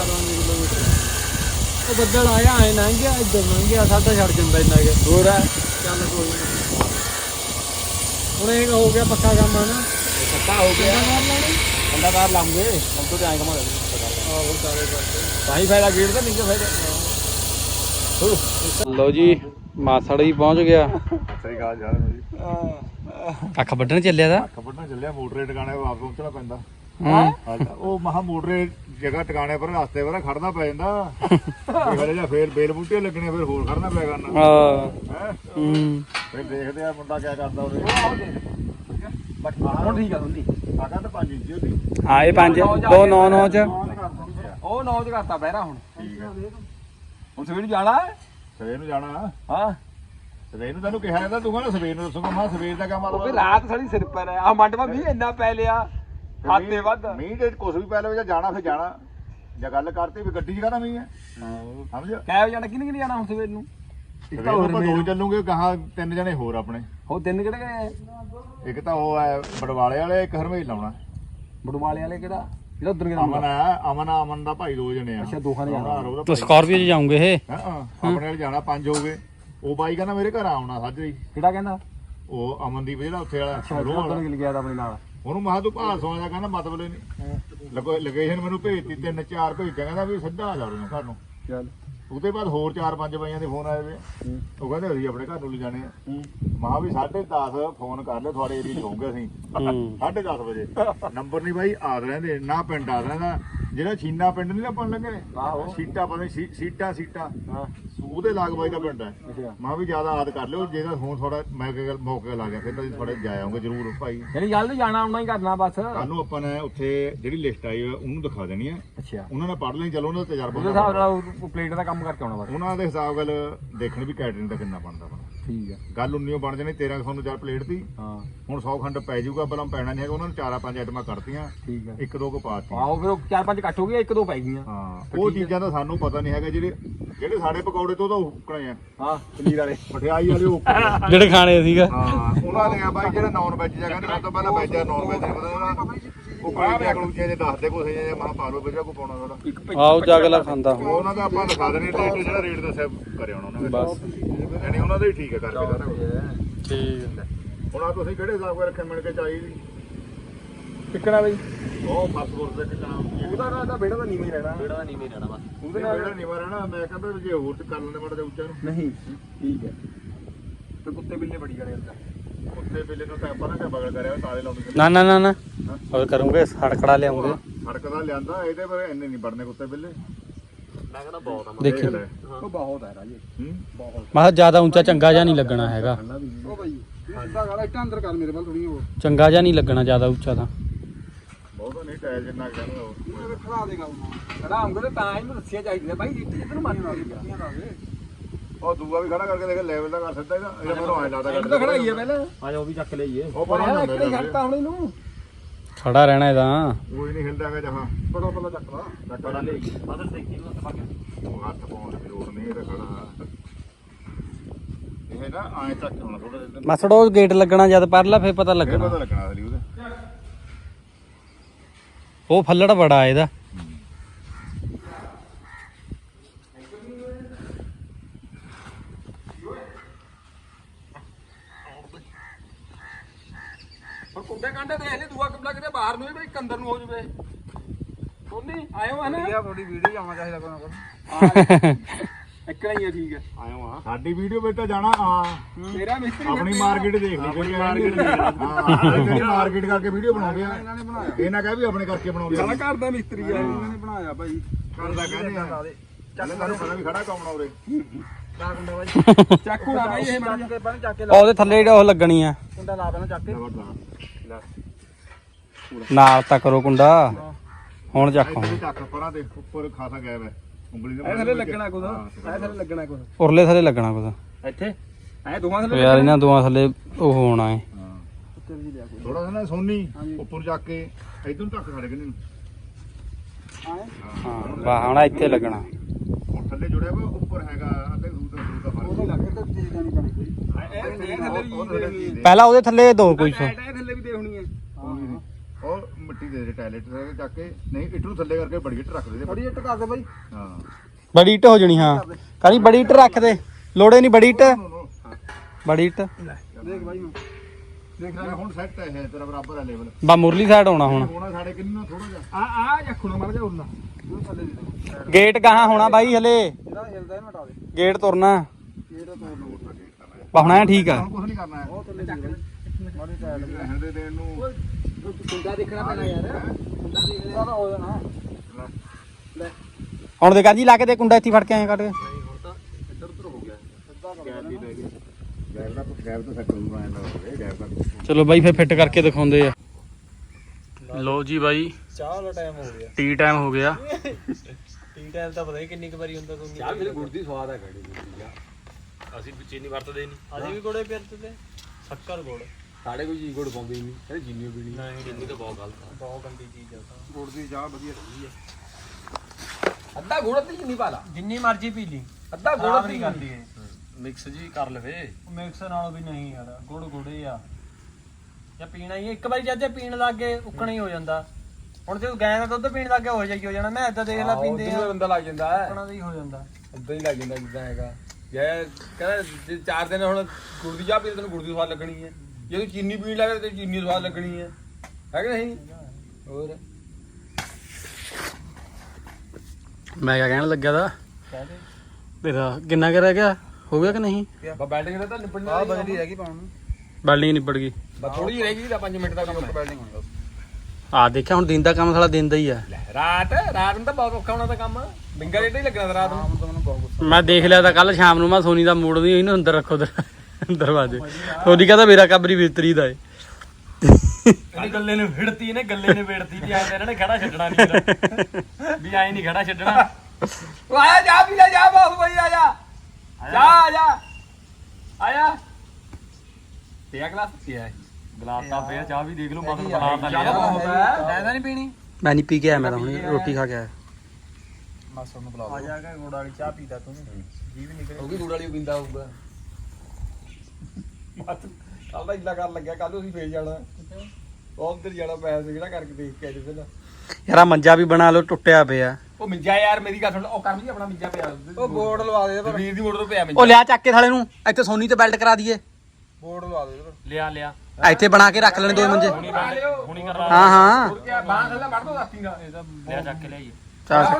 ਉਹ ਬੱਦਲ ਆਇਆ ਐ ਲੰਘ ਗਿਆ ਇੱਧਰ ਲੰਘ ਗਿਆ ਸਾਡਾ ਛੱਡ ਜਾਂਦਾ ਇੰਨਾ ਕਿ। ਹੋਰ ਹੈ ਚੱਲ ਕੋਈ ਨੀ। ਹੁਣ ਇਹ ਹੋ ਗਿਆ ਪੱਕਾ ਕੰਮ ਆ ਨਾ? ਸੱਤਾ ਹੋ ਗਿਆ ਅੰਡਾ ਬਾਹਰ ਲਾਉਂਗੇ ਹਮ ਤੋਂ ਜਾਏਗਾ ਮਾਰ ਆਹੋ ਸਾਰੇ ਪਾਸੇ ਤਾਂ ਹੀ ਫਾਇਦਾ ਗੇੜ ਤਾਂ ਨਹੀਂ ਕਿ ਫਾਇਦਾ ਲਓ ਜੀ ਮਾਸੜ ਹੀ ਪਹੁੰਚ ਗਿਆ। ਸਹੀ ਗੱਲ ਯਾਰ ਮੇਰੀ। ਅੱਖ ਵੱਢਣ ਚੱਲਿਆ ਦਾ ਕੱਪੜਾ ਚੱਲਿਆ ਮੋਟਰੇ ਟਿਕਾਣੇ ਵਾਪਸ ਪਹੁੰਚਣਾ ਪੈਂਦਾ। ਹੂੰ। ਉਹ ਮਹਾ ਮੋਟਰੇ ਜਗ੍ਹਾ ਟਿਕਾਣੇ ਪਰ ਰਸਤੇ ਪਰ ਖੜਨਾ ਪੈ ਜਾਂਦਾ। ਇਹ ਜਾਂ ਫੇਰ ਬੇਲ ਬੂਟੇ ਲੱਗਣੇ ਫਿਰ ਹੋਰ ਖੜਨਾ ਪੈ ਕਰਨਾ ਹਾਂ। ਹੈ? ਹੂੰ। ਫਿਰ ਦੇਖਦੇ ਆ ਮੁੰਡਾ ਕਿਆ ਕਰਦਾ ਉਹਦੇ ਹੁਣ ਠੀਕ ਆ। ਹੁੰਦੀ ਆਗਾ ਤਾਂ 5 ਇੰਚੀ ਉਹਦੀ ਹਾਂ ਇਹ 5 2 9 9 ਚ। ਉਹ ਨੌ ਚ ਕਰਤਾ ਬਹਿਰਾ ਹੁਣ। ਠੀਕ ਆ। ਹੁਣ ਸਵੇਰ ਨੂੰ ਜਾਣਾ? ਸਵੇਰ ਨੂੰ ਜਾਣਾ। ਹਾਂ। ਸਵੇਰ ਨੂੰ ਤੈਨੂੰ ਕਿਹਾ ਜਾਂਦਾ ਤੂੰ ਕਹਿੰਦਾ ਸਵੇਰ ਨੂੰ ਦੱਸੂਗਾ। ਮੈਂ ਕਿਹਾ ਸਵੇਰ ਦਾ ਕੰਮ ਉਹ ਵੀ ਰਾਤ ਸਾਡੀ ਸਿਰ ਪਰ ਹੈ ਆ ਮੰਡਵਾ ਵੀ ਇੰਨਾ ਪੈ ਲਿਆ। ਖਾਤੇ ਵੱਧ। ਮੀਂਹ ਦੇ ਕੁਝ ਵੀ ਪੈ ਲਵੇ ਜਾਂ ਜਾਣਾ ਫਿਰ ਜਾਣਾ। ਜਾਂ ਗੱਲ ਕਰਤੀ ਵੀ ਗੱਡੀ 'ਚ ਕਾਹਦਾ ਮੀਂਹ ਹੈ। ਸਮਝ ਕਹਿ ਵਜੇ ਜਾਣਾ। ਕਿੰਨੇ ਕਿੰਨੇ ਜਾਣਾ ਹੁਣ ਸਵੇਰ ਨੂੰ? ਇੱਕ ਸਵੇਰ ਤਾਂ ਨੂੰ ਹੋਰ ਦੋ ਚੱਲੂਗੇ। ਤਿੰਨ ਜਣੇ ਹੋਰ ਆਪਣੇ। ਹੋ ਤਿੰਨ ਕਿਹੜੇ ਗਏ ਇੱਕ ਤਾਂ ਉਹ ਹੈ ਬੜਵਾਲੇ ਵਾਲੇ ਇੱਕ ਹਰਮੇਲ ਲਾਉਣਾ ਬੜਵਾਲੇ ਵਾਲੇ ਕਿਹੜਾ? ਜਿਹੜਾ ਉਧਰ ਗਿਆ ਅਮਨ ਹੈ ਅਮਨ ਆ, ਅਮਨ ਦਾ ਭਾਈ ਦੋ ਜਣੇ ਆ। ਅੱਛਾ, ਦੋਹਾਂ ਨੇ ਜਾਣਾ। ਤੂੰ। ਸਕਾਰਪੀਓ 'ਚ ਜਾਉਂਗੇ ਇਹ? ਹਾਂ ਹਾਂ, ਆਪਣੇ ਵਾਲੇ ਜਾਣਾ ਪੰਜ ਹੋ ਗਏ। ਉਹ ਬਾਈ ਕਹਿੰਦਾ ਮੇਰੇ ਘਰ ਆਉਣਾ ਸਾਜਰੀ ਕਿਹੜਾ ਕਹਿੰਦਾ? ਉਹ ਅਮਨਦੀਪ ਜਿਹੜਾ ਉੱਥੇ ਵਾਲਾ। ਅੱਛਾ ਰੋਹ ਉਧਰ ਵਾਲਾ। ਗਿਲ ਗਿਆ ਤਾਂ ਆਪਣੇ ਨਾਲ। ਉਹਨੂੰ ਮਹਾ ਤੂੰ ਭਾਲ ਸੋਇਆ ਦਾ ਕਹਿੰਦਾ ਮਤਲਬ ਹੀ। ਨਹੀਂ ਲੱਗੋ ਲੋਕੇਸ਼ਨ ਮੈਨੂੰ ਭੇਜਤੀ ਤਿੰਨ ਚਾਰ ਭੇਜਿਆ ਕਹਿੰਦਾ ਵੀ ਸਿੱਧਾ ਆ ਜਾ ਰਹੇ ਘਰ ਨੂੰ। ਚੱਲ। ਉਹਦੇ ਬਾਅਦ ਹੋਰ ਚਾਰ ਪੰਜ ਬਾਈਆਂ ਦੇ ਫੋਨ ਆਏ ਵੇ। ਉਹ ਕਹਿੰਦੇ ਅਸੀਂ ਆਪਣੇ ਘਰ ਨੂੰ ਲੈ ਜਾਣੇ ਆ। ਮਹਾ ਵੀ 10:30 ਫੋਨ ਕਰ ਲਿਓ ਤੁਹਾਡੇ ਏਰੀਆ 'ਚ ਹੋਊਗੇ ਅਸੀਂ। ਹੂੰ। 10:30 ਵਜੇ। ਨੰਬਰ ਨਹੀਂ ਬਾਈ ਆਦ ਰਹਿੰਦੇ ਨਾ ਪਿੰਡ ਆਦ ਰਹਿੰਦਾ। ਜਿਹੜਾ ਛੀਨਾ ਪਿੰਡ ਨਹੀਂ ਆਪਾਂ ਲੱਗੇ ਆਹੋ। ਸੀਟਾਂ ਪਤਾ ਨੀ ਸੀ- ਸੀਟਾਂ ਸੀਟਾਂ। ਹਾਂ। ਉਹਦੇ ਲਾਗ ਬਾਈ ਦਾ ਪਿੰਡ ਹੈ। ਅੱਛਾ। ਮਾਂ ਵੀ ਜ਼ਿਆਦਾ ਆਦ ਕਰ ਲਿਓ ਜਿਹਦਾ ਹੁਣ ਥੋੜਾ ਮੈਂ ਕਿਹਾ ਮੌਕੇ ਲਾ ਗਿਆ ਫਿਰ ਤਾਂ ਥੋੜੇ ਜਾ ਆਉਂਗੇ ਜ਼ਰੂਰ ਭਾਈ। ਯਾਨੀ ਗੱਲ ਜਾਣਾ ਆਉਣਾ ਹੀ ਕਰਨਾ ਬਸ। ਕੱਲ ਨੂੰ ਆਪਾਂ ਨੇ ਉੱਥੇ ਜਿਹੜੀ ਲਿਸਟ ਆਈ ਹੋਈ ਆ, ਉਹਨੂੰ ਦਿਖਾ ਦੇਣੀ ਹੈ ਅੱਛਾ। ਉਹਨਾਂ ਨੇ ਪੜ੍ਹ ਲਈ ਚਲੋ ਉਹਨਾਂ ਦਾ ਤਜਰਬਾ ਉਹਦੇ ਹਿਸਾਬ ਨਾਲ ਉਹ ਪਲੇਟ ਦਾ ਕੰਮ ਕਰਕੇ ਆਉਣਾ ਬਸ। ਉਹਨਾਂ ਦੇ ਹਿਸਾਬ ਗੱਲ ਦੇਖਣ ਵੀ ਕੈਟਰਿੰਗ ਦਾ ਕਿੰਨਾ ਬਣਦਾ ਵਾ। ਠੀਕ ਹੈ ਗੱਲ 19 ਬਣ ਜਾਣੀ 1300 ਨੂੰ ਚਾਰ ਪਲੇਟ ਦੀ। ਹਾਂ। ਹੁਣ 100 ਖੰਡ ਪੈ ਜਾਊਗਾ ਪਹਿਲਾਂ ਪੈਣਾ ਨਹੀਂ ਹੈਗਾ ਉਹਨਾਂ ਨੇ ਚਾਰਾਂ ਪੰਜ ਆਈਟਮਾਂ ਕਰਤੀਆਂ। ਠੀਕ ਹੈ ਇੱਕ ਦੋ ਕੋ ਪਾਤੀਆਂ ਆਓ ਫਿਰ ਉਹ ਚਾਰ ਪੰਜ ਕੱਟ ਹੋ ਗਏ ਇੱਕ ਦੋ ਪੈ ਗਈਆਂ। ਹਾਂ। ਉਹ ਚੀਜ਼ਾਂ ਦਾ ਸਾਨੂੰ ਪਤਾ ਨਹੀਂ ਹੈਗਾ ਜਿਹੜੇ ਜਿਹੜੇ ਸਾਡੇ ਪਕੌੜੇ ਤੋਂ ਤਾਂ ਉੱਕਣੇ ਆ। ਹਾਂ ਪਨੀਰ ਵਾਲੇ। ਮਠਿਆਈ ਵਾਲੇ ਉਹ ਉੱਕਣੇ। ਜਿਹੜੇ ਖਾਣੇ ਸੀਗਾ। ਹਾਂ ਉਹਨਾਂ ਨੇ ਆ ਬਾਈ ਜਿਹੜਾ ਨਾਨ ਵੈਜ ਜਾਂ ਕਹਿੰਦੇ ਮੈਂ ਤਾਂ ਪਹਿਲਾਂ ਵੈਜ ਆ ਨਾਨ ਵੈਜ ਨਹੀਂ ਪਤਾ ਉਹਨਾਂ ਉਹ ਕੋਈ ਵੀ ਅਗਲੂ ਜੇ ਦੱਸਦੇ ਕੁਛ ਜੇ ਮਾਂ ਪਾ ਲਓ ਵੀਰੇ ਕੋ ਪਾਉਣਾ ਥੋੜਾ ਇੱਕ ਆਓ ਜਗਲਾ ਖਾਂਦਾ। ਹੁਣ ਉਹਨਾਂ ਦਾ ਆਪਾਂ ਦਿਖਾ ਦੇਣੇ ਰੇਟ ਜਿਹੜਾ ਰੇਟ ਦੱਸਿਆ ਕਰਿਆ ਉਹਨਾਂ ਨੇ। ਬਸ। ਯਾਨੀ ਉਹਨਾਂ ਦਾ ਹੀ ਠੀਕ ਹੈ ਕਰਕੇ ਸਾਰਾ ਕੁਛ। ਠੀਕ ਹੁਣ ਆ ਤੁਸੀਂ ਕਿਹੜੇ ਹਿਸਾਬ ਰੱਖੇ ਮਿਲ ਕੇ ਚਾਹੀਦੀ ਟਿਕਣਾ ਬਈ। ਉਹ ਪਾਸਪੋਰਟ ਦੇ ਕਿੰਨਾ ਉਹਦਾ ਨਾ ਤਾਂ ਬੇੜਾ ਤਾਂ ਨੀਵੇਂ ਰਹਿਣਾ। ਬੇੜਾ ਦਾ ਨੀਵੇਂ ਰਹਿਣਾ ਬਸ। ਉਹਦੇ ਜਿਹੜਾ ਨਾਲ ਨਹੀਂ ਮਾਰਨਾ ਮੈਂ ਕਹਿੰਦਾ ਵੀ ਜੇ ਹੋਰ ਤੇ ਕਰ ਲੈਂਦੇ ਮਾੜਾ ਜਿਹਾ ਉੱਚਾ ਨੂੰ। ਨਹੀਂ ਠੀਕ ਹੈ। ਤੇ ਕੁੱਤੇ ਬਿੱਲੇ ਬੜੀ ਗੜੇ ਅੰਦਰ ਉੱਤੇ ਬਿੱਲੇ ਨੂੰ ਤਾਂ ਆਪਾਂ ਨਾ ਕਿਆ ਬਗਲ ਕਰਿਆ ਤਾਲੇ ਲਾਉਂਦੇ ਸੀ। ਨਾ ਨਾ ਨਾ। ਨਾ ਹੋਰ ਕਰੂੰਗੇ ਸੜਕੜਾ ਲਿਆਉਂਗੇ। ਸੜਕ ਦਾ ਲਿਆਂਦਾ ਇਹਦੇ ਪਰ ਇੰਨੇ ਨਹੀਂ ਵੜਨੇ ਕੁੱਤੇ ਬਿੱਲੇ। ਮੈਂ ਕਹਿੰਦਾ ਬਹੁਤ ਆ ਦੇਖੀ। ਦੇਖ। ਉਹ ਬਹੁਤ ਹੈ ਰਾਜੇ। ਹੂੰ? ਬਹੁਤ। ਕਿਹਾ ਜ਼ਿਆਦਾ ਉੱਚਾ ਚੰਗਾ ਜਿਹਾ ਨਹੀਂ ਲੱਗਣਾ ਹੈਗਾ। ਉਹ ਭਾਈ ਸਿੱਧਾ ਗੱਲ ਇੱਟਾਂ ਅੰਦਰ ਕਰ ਮੇਰੇ ਵੱਲ ਥੋੜੀ ਉਹ। ਚੰਗਾ ਜਿਹਾ ਨਹੀਂ ਲੱਗਣਾ ਜ਼ਿਆਦਾ ਉੱਚਾ ਤਾਂ। ਬਹੁਤ ਨਹੀਂ ਟਾਇਰ ਜਿੰਨਾ ਕਹਿੰਦਾ ਉਹ। ਖੜਾ ਦੇਗਾ ਖੜਾ ਹੁੰਗਾ ਤਾਂ ਇਹਨੂੰ ਰੱਸੀਆਂ ਚਾਹੀਦੀਆਂ ਭਾਈ ਇੱਟ ਜਿੱਧਰ ਮਾਰੀ ਮਾਰੀ ਉਹ ਦੂਆ ਵੀ ਖੜਾ ਕਰਕੇ ਦੇਖ ਲੈਵਲ ਦਾ ਕਰ ਸਕਦਾ ਇਹਦਾ। ਇਹਦਾ ਮੈਨੂੰ ਐਂ ਲੱਗਦਾ ਇੱਟ ਤਾਂ ਖੜਾਈ ਹੈ ਪਹਿਲਾਂ। ਆ ਜਾ ਉਹ ਵੀ ਚੱਕ ਲਈਏ। ਉਹ ਪਰ ਪਰ ਇੱਕ ਨਹੀਂ ਛੱਡਤਾ ਹੁਣ ਇਹਨੂੰ। ਖੜਾ ਰਹਿਣਾ ਇਹਦਾ। ਕੋਈ ਨਹੀਂ ਹਿਲਦਾ ਹੈਗਾ ਜਹਾਂ। ਬੜਾ ਬੜਾ ਚੱਕ ਲਾ। ਟੱਕੜਾ ਲੈ। ਮਦਰ ਸੇਕੀ ਨੂੰ ਉੱਥੇ ਪਾ ਕੇ? ਉਹ ਹੱਥ ਪਾਉਣ ਦੀ ਲੋੜ ਨਹੀਂ ਇਹਦਾ ਖੜਾ। ਇਹ ਨਾ ਐਂ ਚੱਕ ਹੋਣਾ ਥੋੜਾ ਜਿਹਾ ਮਸੜ ਉਹ ਗੇਟ ਲੱਗਣਾ ਜਦ ਪਰਲਾ ਫੇਰ ਪਤਾ ਇਹ ਲੱਗਣਾ ਪਤਾ ਲੱਗਣਾ ਅਸਲੀ ਉਹਦੇ। ਉਹ ਫੱਲੜ ਬੜਾ ਇਹਦਾ। ਕਾਂਡੇ ਦੇਖ ਲੈ ਦੂਆ ਕਬਲਾ ਕਿਤੇ ਬਾਹਰ ਨੂੰ ਹੀ ਬਈ ਇੱਕ ਅੰਦਰ ਨੂੰ ਹੋ ਜਵੇ। ਸੋਨੀ ਆਇਓ ਹੈ ਨਾ। ਥੋੜੀ ਵੀਡੀਓ ਆਉਣਾ ਚਾਹੀਦਾ ਕੋਈ ਨਾ ਕੋਈ। ਇੱਕ ਨਹੀਂ ਹੈ ਠੀਕ ਹੈ। ਆਇਓ ਹਾਂ ਸਾਡੀ ਵੀਡੀਓ ਵਿੱਚ ਤਾਂ ਜਾਣਾ ਆ ਮੇਰਾ ਮਿਸਤਰੀ ਆਪਣੀ ਮਾਰਕੀਟ ਦੇਖ ਲਈ ਕੋਈ ਮਾਰਕੀਟ ਹਾਂ ਜਿਹੜੀ ਮਾਰਕੀਟ ਕਰਕੇ ਵੀਡੀਓ ਬਣਾਉਂਦੇ ਆ। ਇਹਨਾਂ ਨੇ ਬਣਾਇਆ। ਇਹ ਨਾ ਕਹਿ ਵੀ ਆਪਣੇ ਕਰਕੇ ਬਣਾਉਂਦੇ ਆ। ਸਾਡਾ ਘਰ ਦਾ ਮਿਸਤਰੀ ਹੈ ਇਹਨਾਂ ਨੇ ਬਣਾਇਆ ਭਾਈ। ਘਰ ਦਾ ਕਹਿੰਦੇ ਆ। ਚੱਲ ਤੁਹਾਨੂੰ ਪਤਾ ਵੀ ਖੜਾ ਕੌਣ ਆ ਉਰੇ? ਚਾਕੂ ਨਾ ਭਾਈ ਇਹ ਮਾਰ ਕੇ ਬਣ ਚੱਕ ਕੇ ਉਹਦੇ ਥੱਲੇ ਜਿਹੜਾ ਉਹ ਲੱਗਣੀ ਆ। ਕੁੰਡਾ ਲਾ ਦੇਣਾ ਚੱਕ ਕੇ। ਜ਼ਬਰਦਸਤ ਨਾਲ ਤਾਂ ਕਰੋ ਕੁੰਡਾ। ਹੁਣ ਚੱਕੋ ਚੱਕ ਪਰਾਂ ਤੇ ਉੱਪਰ ਖਾਸਾ ਗਾਇਬ ਹੈ। ਉਂਗਲੀ ਦੇ ਇਹ ਥੱਲੇ ਲੱਗਣਾ ਹਾਂ, ਇਹ ਥੱਲੇ ਲੱਗਣਾ ਕੁਝ ਉਰਲੇ ਥੱਲੇ ਲੱਗਣਾ ਕੁਝ ਇੱਥੇ? ਐ ਦੋਵਾਂ ਥੱਲੇ ਯਾਰ ਇਹਨਾਂ ਦੋਵਾਂ ਥੱਲੇ ਉਹ ਹੋਣਾ ਹੈ। ਹਾਂ ਥੋੜਾ ਜਿਹਾ ਨਾ ਸੋਨੀ ਉੱਪਰ ਜਾ ਕੇ। ਇਧਰ ਨੂੰ ਢੱਕ ਸਾਡੇ ਕਿੰਨੇ ਹਾਂ। ਵਾਹ ਹੁਣ ਇੱਥੇ ਲੱਗਣਾ। ਉਹ ਥੱਲੇ ਜੁੜਿਆ ਵਾ ਉੱਪਰ ਹੈਗਾ ਅੱਧੇ ਦੂਰ ਦਾ ਦੂਰ ਦਾ ਫ਼ਰਕ। ਉਹਦੇ ਲੱਗੇ ਤਾਂ ਚੀਜ਼ ਨਹੀਂ ਬਣੀ ਕੋਈ ਦੇ। ਪਹਿਲਾਂ ਉਹਦੇ ਥੱਲੇ ਦੋ ਕੋਈ ਸੋ। ਇਹ ਥੱਲੇ ਵੀ ਦੇ ਹੋਣੀ ਹੈ। ਉਹ ਮਿੱਟੀ ਦੇ ਦੇ ਟਾਇਲਟ ਤੇ ਚੱਕ ਕੇ ਨਹੀਂ ਇੱਟ ਨੂੰ ਥੱਲੇ ਕਰਕੇ ਬੜੀ ਇੱਟ ਰੱਖ ਦੇ ਥੋੜੀ ਇੱਟ ਕਰ ਦੇ ਬਾਈ। ਹਾਂ। ਬੜੀ ਇੱਟ ਹੋ ਜਣੀ ਹਾਂ। ਕਹਿੰਦੀ ਬੜੀ ਇੱਟ ਰੱਖ ਦੇ? ਲੋੜੇ ਨਹੀਂ ਬੜੀ ਇੱਟ? ਬੜੀ ਇੱਟ। ਦੇਖ ਬਾਈ ਨੂੰ ਦੇਖ ਲੈ ਹੁਣ ਸੈੱਟ ਹੈ ਤੇਰਾ ਬਰਾਬਰ ਹੈ ਲੈਵਲ ਬਾ ਮੁਰਲੀ ਸਾਈਡ ਹੋਣਾ। ਹੁਣ ਹੋਣਾ ਸਾਡੇ ਕਿੰਨਾ ਥੋੜਾ ਜਿਹਾ। ਆ ਆ ਜੱਖੂ ਨਾ ਮਰ ਜਾ ਉਰਲਾ। ਉਹ ਥੱਲੇ ਦੇ ਦੇ। ਗੇਟ ਗਾਹਾਂ ਹੋਣਾ ਬਾਈ ਹਲੇ। ਜਿਹੜਾ ਹਿਲਦਾ ਇਹਨੂੰ ਹਟਾ ਦੇ। ਗੇਟ ਤੁਰਨਾ। ਤਾਂ ਲਓ ਪਾਉਣਾ ਠੀਕ ਆ। ਹੁਣ ਕੁਝ ਨਹੀਂ ਕਰਨਾ ਹੈ। ਉਹ ਥੱਲੇ ਚੱਕ ਮਾਰੇ ਟਾਇਰ ਰਹਿਣ ਦੇ ਦੇਣ ਨੂੰ। ਕੁੰਡਾ ਦੇਖਣਾ ਪੈਣਾ ਯਾਰ। ਕੁੰਡਾ ਦੇਖ ਲਿਆ ਤਾਂ ਹੋ ਜਾਣਾ ਹੁਣ ਦੇ ਜੀ ਲਾ ਕੇ ਦੇ ਕੁੰਡਾ ਇੱਥੇ ਹੀ ਫੜ ਕੇ ਆਏ ਕੱਢ ਕੇ। ਤਾਂ ਸੈੱਟ ਹੋਊਗਾ ਐਂ ਤਾਂ ਗੈਰ ਦਾ ਚਲੋ ਬਾਈ ਫੇਰ ਫਿੱਟ ਕਰਕੇ ਦਿਖਾਉਂਦੇ ਆ। ਲੋ ਜੀ ਬਾਈ ਚਾਹ ਵਾਲਾ ਟਾਈਮ ਹੋ ਗਿਆ। ਟੀ ਟਾਈਮ ਹੋ ਗਿਆ। ਟੀ ਟਾਈਮ ਤਾਂ ਪਤਾ ਹੀ ਕਿੰਨੀ ਕੁ ਵਾਰੀ ਹੁੰਦਾ ਤੁਹਾਨੂੰ। ਚਾਹ ਮੇਰੇ ਗੁੜ ਦੀ ਸਵਾਦ ਹੈ ਗਾੜੀ ਗੁੜ ਦੀ ਅਸੀਂ ਚੀਨੀ ਵਰਤਦੇ ਨਹੀਂ। ਅਸੀਂ ਵੀ ਕੋੜੇ ਪਿਰਤੇ ਸ਼ੱਕਰ ਗੁੜ। ਸਾਡੇ ਕੋਈ ਜੀ ਗੁੜ ਪਾਉਂਦੇ ਹੀ ਨਹੀਂ। ਇਹ ਜੀਨੀ ਵੀ ਨਹੀਂ ਚੀਨੀ ਤਾਂ ਬਹੁਤ ਗਲਤ ਆ। ਬਹੁਤ ਗੰਦੀ ਚੀਜ਼ ਆ ਤਾਂ। ਗੁੜ ਦੀ ਚਾਹ ਵਧੀਆ ਰਹਿੰਦੀ ਹੈ ਅੱਧਾ ਗੁੜ ਤੇ ਜੀਨੀ ਪਾ ਲਾ। ਜਿੰਨੀ ਮਰਜ਼ੀ ਪੀ ਲਈ। ਅੱਧਾ ਗੁੜ ਖਰਾਬ ਤੇ ਨਹੀਂ ਕਰਦੀ ਇਹ। ਮਿਕਸ ਜੀ ਕਰ ਲਵੇ। ਮਿਕਸ ਨਾਲੋਂ ਵੀ ਨਹੀਂ ਯਾਰ ਗੁੜ ਗੁੜੇ ਆ। ਜਾਂ ਪੀਣਾ ਹੀ ਆ, ਇੱਕ ਵਾਰੀ ਜਦ ਜੇ ਪੀਣ ਲੱਗ ਗਏ ਉੱਕਣਾ ਹੀ ਹੋ ਜਾਂਦਾ। ਹੁਣ ਜੇ ਗਾਂ ਦਾ ਦੁੱਧ ਪੀਣ ਲੱਗ ਗਿਆ ਹੋ ਜਾਈ ਹੋ ਜਾਣਾ। ਮੈਂ ਏਦਾਂ ਦੇਖ ਲਾ ਪੀਂਦੇ ਆ। ਬੰਦਾ ਲੱਗ ਜਾਂਦਾ ਹੈ। ਉੱਕਣਾ ਦਾ ਹੀ ਹੋ ਜਾਂਦਾ। ਉਦਾਂ ਹੀ ਲੱਗ ਜਾਂਦਾ ਜਿੱਦਾਂ ਹੈਗਾ। ਜੇ ਕਹਿੰਦਾ ਜੇ ਚਾਰ ਦਿਨ ਹੁਣ ਗੁੜ ਦੀ ਚਾਹ ਪੀ ਤੈਨੂੰ ਗੁੜ ਦੀ ਸਵਾਦ ਲੱਗਣੀ ਹੈ। ਜੇ ਤੂੰ ਚੀਨੀ ਪੀਣ ਲੱਗੇ ਤੇ ਚੀਨੀ ਦੀ ਸਵਾਦ ਲੱਗਣੀ ਹੈ। ਹੈ ਕਿ ਨਹੀਂ? ਹੋਰ? ਮੈਂ ਕਿਆ ਕਹਿਣ ਲੱਗਿਆ ਦਾ। ਕਹਦੇ ਤੇਰਾ ਕਿੰਨਾ ਕੁ ਰਹਿ ਗਿਆ? ਹੋ ਗਿਆ ਕਿ ਨਹੀਂ? ਬਾ ਬੈਲਡਿੰਗ ਦਾ ਤਾਂ ਨਿਪੜਨਾ ਆ ਬਦਲੀ ਰਹਿ ਗਈ ਪਾਉਣ ਨੂੰ। ਬੈਲਡਿੰਗ ਨਿਬੜ ਗਈ। ਬਸ ਥੋੜੀ ਜਿਹੀ ਰਹਿ ਗਈ ਤਾਂ 5 ਮਿੰਟ ਦਾ ਕੰਮ ਬੈਲਡਿੰਗ ਹੋਣੀ ਆ ਦੇਖਿਆ ਹੁਣ ਦਿਨ ਦਾ ਕੰਮ ਸਾਲਾ ਦਿਨ ਦਾ ਹੀ ਆ। ਰਾਤ ਰਾਤ ਨੂੰ ਤਾਂ ਬਹੁਤ ਔਖਾ ਹੋਣਾ ਤਾਂ ਕੰਮ। ਬਿੰਗਾ ਰੇਟਾ ਹੀ ਲੱਗਣਾ ਤਾਂ ਰਾਤ ਨੂੰ। ਬਹੁਤ ਮੈਂ ਦੇਖ ਲਿਆ ਤਾਂ ਕੱਲ ਸ਼ਾਮ ਨੂੰ ਮੈਂ ਸੋਨੀ ਦਾ ਮੂਡ ਨਹੀਂ ਇਹਨੂੰ ਅੰਦਰ ਰੱਖੋ ਦਰ- ਦਰਵਾਜ਼ੇ। ਸੋਨੀ ਕਹਿੰਦਾ ਮੇਰਾ ਕਬਰੀ ਵਿਤਰੀ ਦਾ ਏ। ਗੱਲੇ ਨੇ ਵਿੜਤੀ ਨੇ ਗੱਲੇ ਨੇ ਵਿੜਤੀ ਵੀ ਆਏ ਇਹਨਾਂ ਨੇ ਖੜਾ ਛੱਡਣਾ ਨਹੀਂ। ਵੀ ਆਏ ਨਹੀਂ ਖੜਾ ਛੱਡਣਾ। ਆਇਆ ਜਾ ਪੀ ਲੈ ਜਾ ਬਹੁਤ ਬਈ ਆ ਜਾ। ਜਾ ਆ ਜਾ। ਆਇਆ। ਤੇ ਅਗਲਾ ਪਿਆ ਗਲਾਸ ਤਾਂ ਫੇਰ ਚਾਹ ਵੀ ਦੇਖ ਲਓ ਮਤਲਬ ਬਣਾ ਤਾਂ ਚਾਹ ਲਿਆ। ਬਹੁਤ ਹੈ? ਲੈਦਾ ਨਹੀਂ ਪੀਣੀ। ਮੈਂ ਨਹੀਂ ਪੀ ਕੇ ਆਇਆ ਮੈਂ ਤਾਂ ਹੁਣ ਰੋਟੀ ਖਾ ਕੇ ਆਇਆ। ਮਾਸਰ ਨੂੰ ਬੁਲਾ ਆ ਜਾ ਕੇ ਗੁੜ ਵਾਲੀ ਚਾਹ ਪੀਦਾ ਤੂੰ ਜੀ ਵੀ ਨਿਕਲੇ। ਉਹ ਵੀ ਗੁੜ ਵਾਲੀ ਪੀਂਦਾ ਹੋਊਗਾ। ਬਸ ਕੱਲ ਦਾ ਇੱਲਾ ਕਰਨ ਲੱਗਿਆ ਕੱਲ ਅਸੀਂ ਫੇਰ ਜਾਣਾ। ਉਹ ਅੰਦਰ ਜਾਣਾ ਪੈਸੇ ਜਿਹੜਾ ਕਰਕੇ ਦੇਖ ਕੇ ਪਹਿਲਾਂ। ਯਾਰ ਆ ਮੰਜਾ ਵੀ ਬਣਾ ਲਓ ਟੁੱਟਿਆ ਪਿਆ। ਉਹ ਮਿੰਜਾ ਯਾਰ ਮੇਰੀ ਗੱਲ ਸੁਣ ਉਹ ਕਰ ਵੀ ਆਪਣਾ ਮਿੰਜਾ ਪਿਆ। ਉਹ ਬੋਰਡ ਲਵਾ ਦੇ ਵੀਰ ਦੀ ਬੋਰਡ ਤੋਂ ਪਿਆ ਮਿੰਜਾ। ਉਹ ਲਿਆ ਚੱਕ ਕੇ ਥਾਲੇ ਨੂੰ ਇੱਥੇ ਸੋਨੀ ਤੇ ਬੈਲਟ ਕਰਾ ਦਈਏ। ਬੋਰਡ ਲਵਾ ਦੇ ਲਿਆ ਲਿਆ। ਇੱਥੇ ਬਣਾ ਕੇ ਰੱਖ ਲੈਣੇ ਦੋ ਮੰਜੇ। ਹੁਣੀ ਕਰਵਾ ਹਾਂ ਹਾਂ। ਹੋਰ ਕੀ ਬਾਹਰ ਥੱਲੇ ਵੜ ਦੋ ਰਾਤੀਗਾ ਇਹ ਤਾਂ ਲਿਆ ਚੱਕ ਕੇ ਲਿਆਈਏ। ਚੱਲ। ਆਹ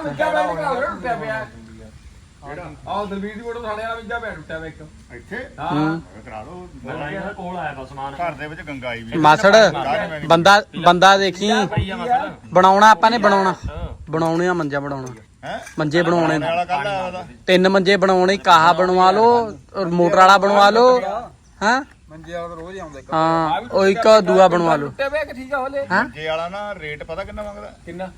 ਆਹ ਦਲਵੀਰ ਦੀ ਤੋਂ ਸਾਡੇ ਵਾਲਾ ਮਿੰਜਾ ਪਿਆ ਟੁੱਟਿਆ ਪਿਆ ਇੱਕ। ਇੱਥੇ? ਹਾਂ। ਕਰਾ ਲਓ। ਮੈਂ ਇਹਨਾਂ ਕੋਲ ਆਇਆ ਵਾ ਸਮਾਨ। ਘਰ ਦੇ ਵਿੱਚ ਗੰਗਾ ਆਈ ਵੀ ਮਾਸੜ ਬੰਦਾ ਬੰਦਾ ਦੇਖੀ। ਬਣਾਉਣਾ ਆਪਾਂ ਨੇ ਬਣਾਉਣਾ। ਬਣਾਉਣੇ ਆ ਮੰਜਾ ਬਣਾਉਣਾ। ਹੈ? ਮੰਜੇ ਬਣਾਉਣੇ ਤਿੰਨ ਮੰਜੇ ਬਣਾਉਣੇ ਕਾਹਾ ਬਣਵਾ ਲਓ ਔਰ ਮੋਟਰ ਵਾਲਾ ਬਣਵਾ ਲਓ। ਹਾਂ? ਮੰਜੇ ਵਾਲਾ ਤਾਂ ਰੋਜ਼ ਆਉਂਦਾ ਹਾਂ ਉਹ ਇੱਕ ਦੂਆ ਬਣਵਾ ਲਓ। ਟੁੱਟਿਆ ਪਿਆ ਕਿ ਠੀਕ ਆ ਹਲੇ। ਹਾਂ? ਮੰਜੇ ਵਾਲਾ ਨਾ ਰੇਟ ਪਤਾ ਕਿੰਨਾ ਮੰਗਦਾ? ਕਿੰਨਾ?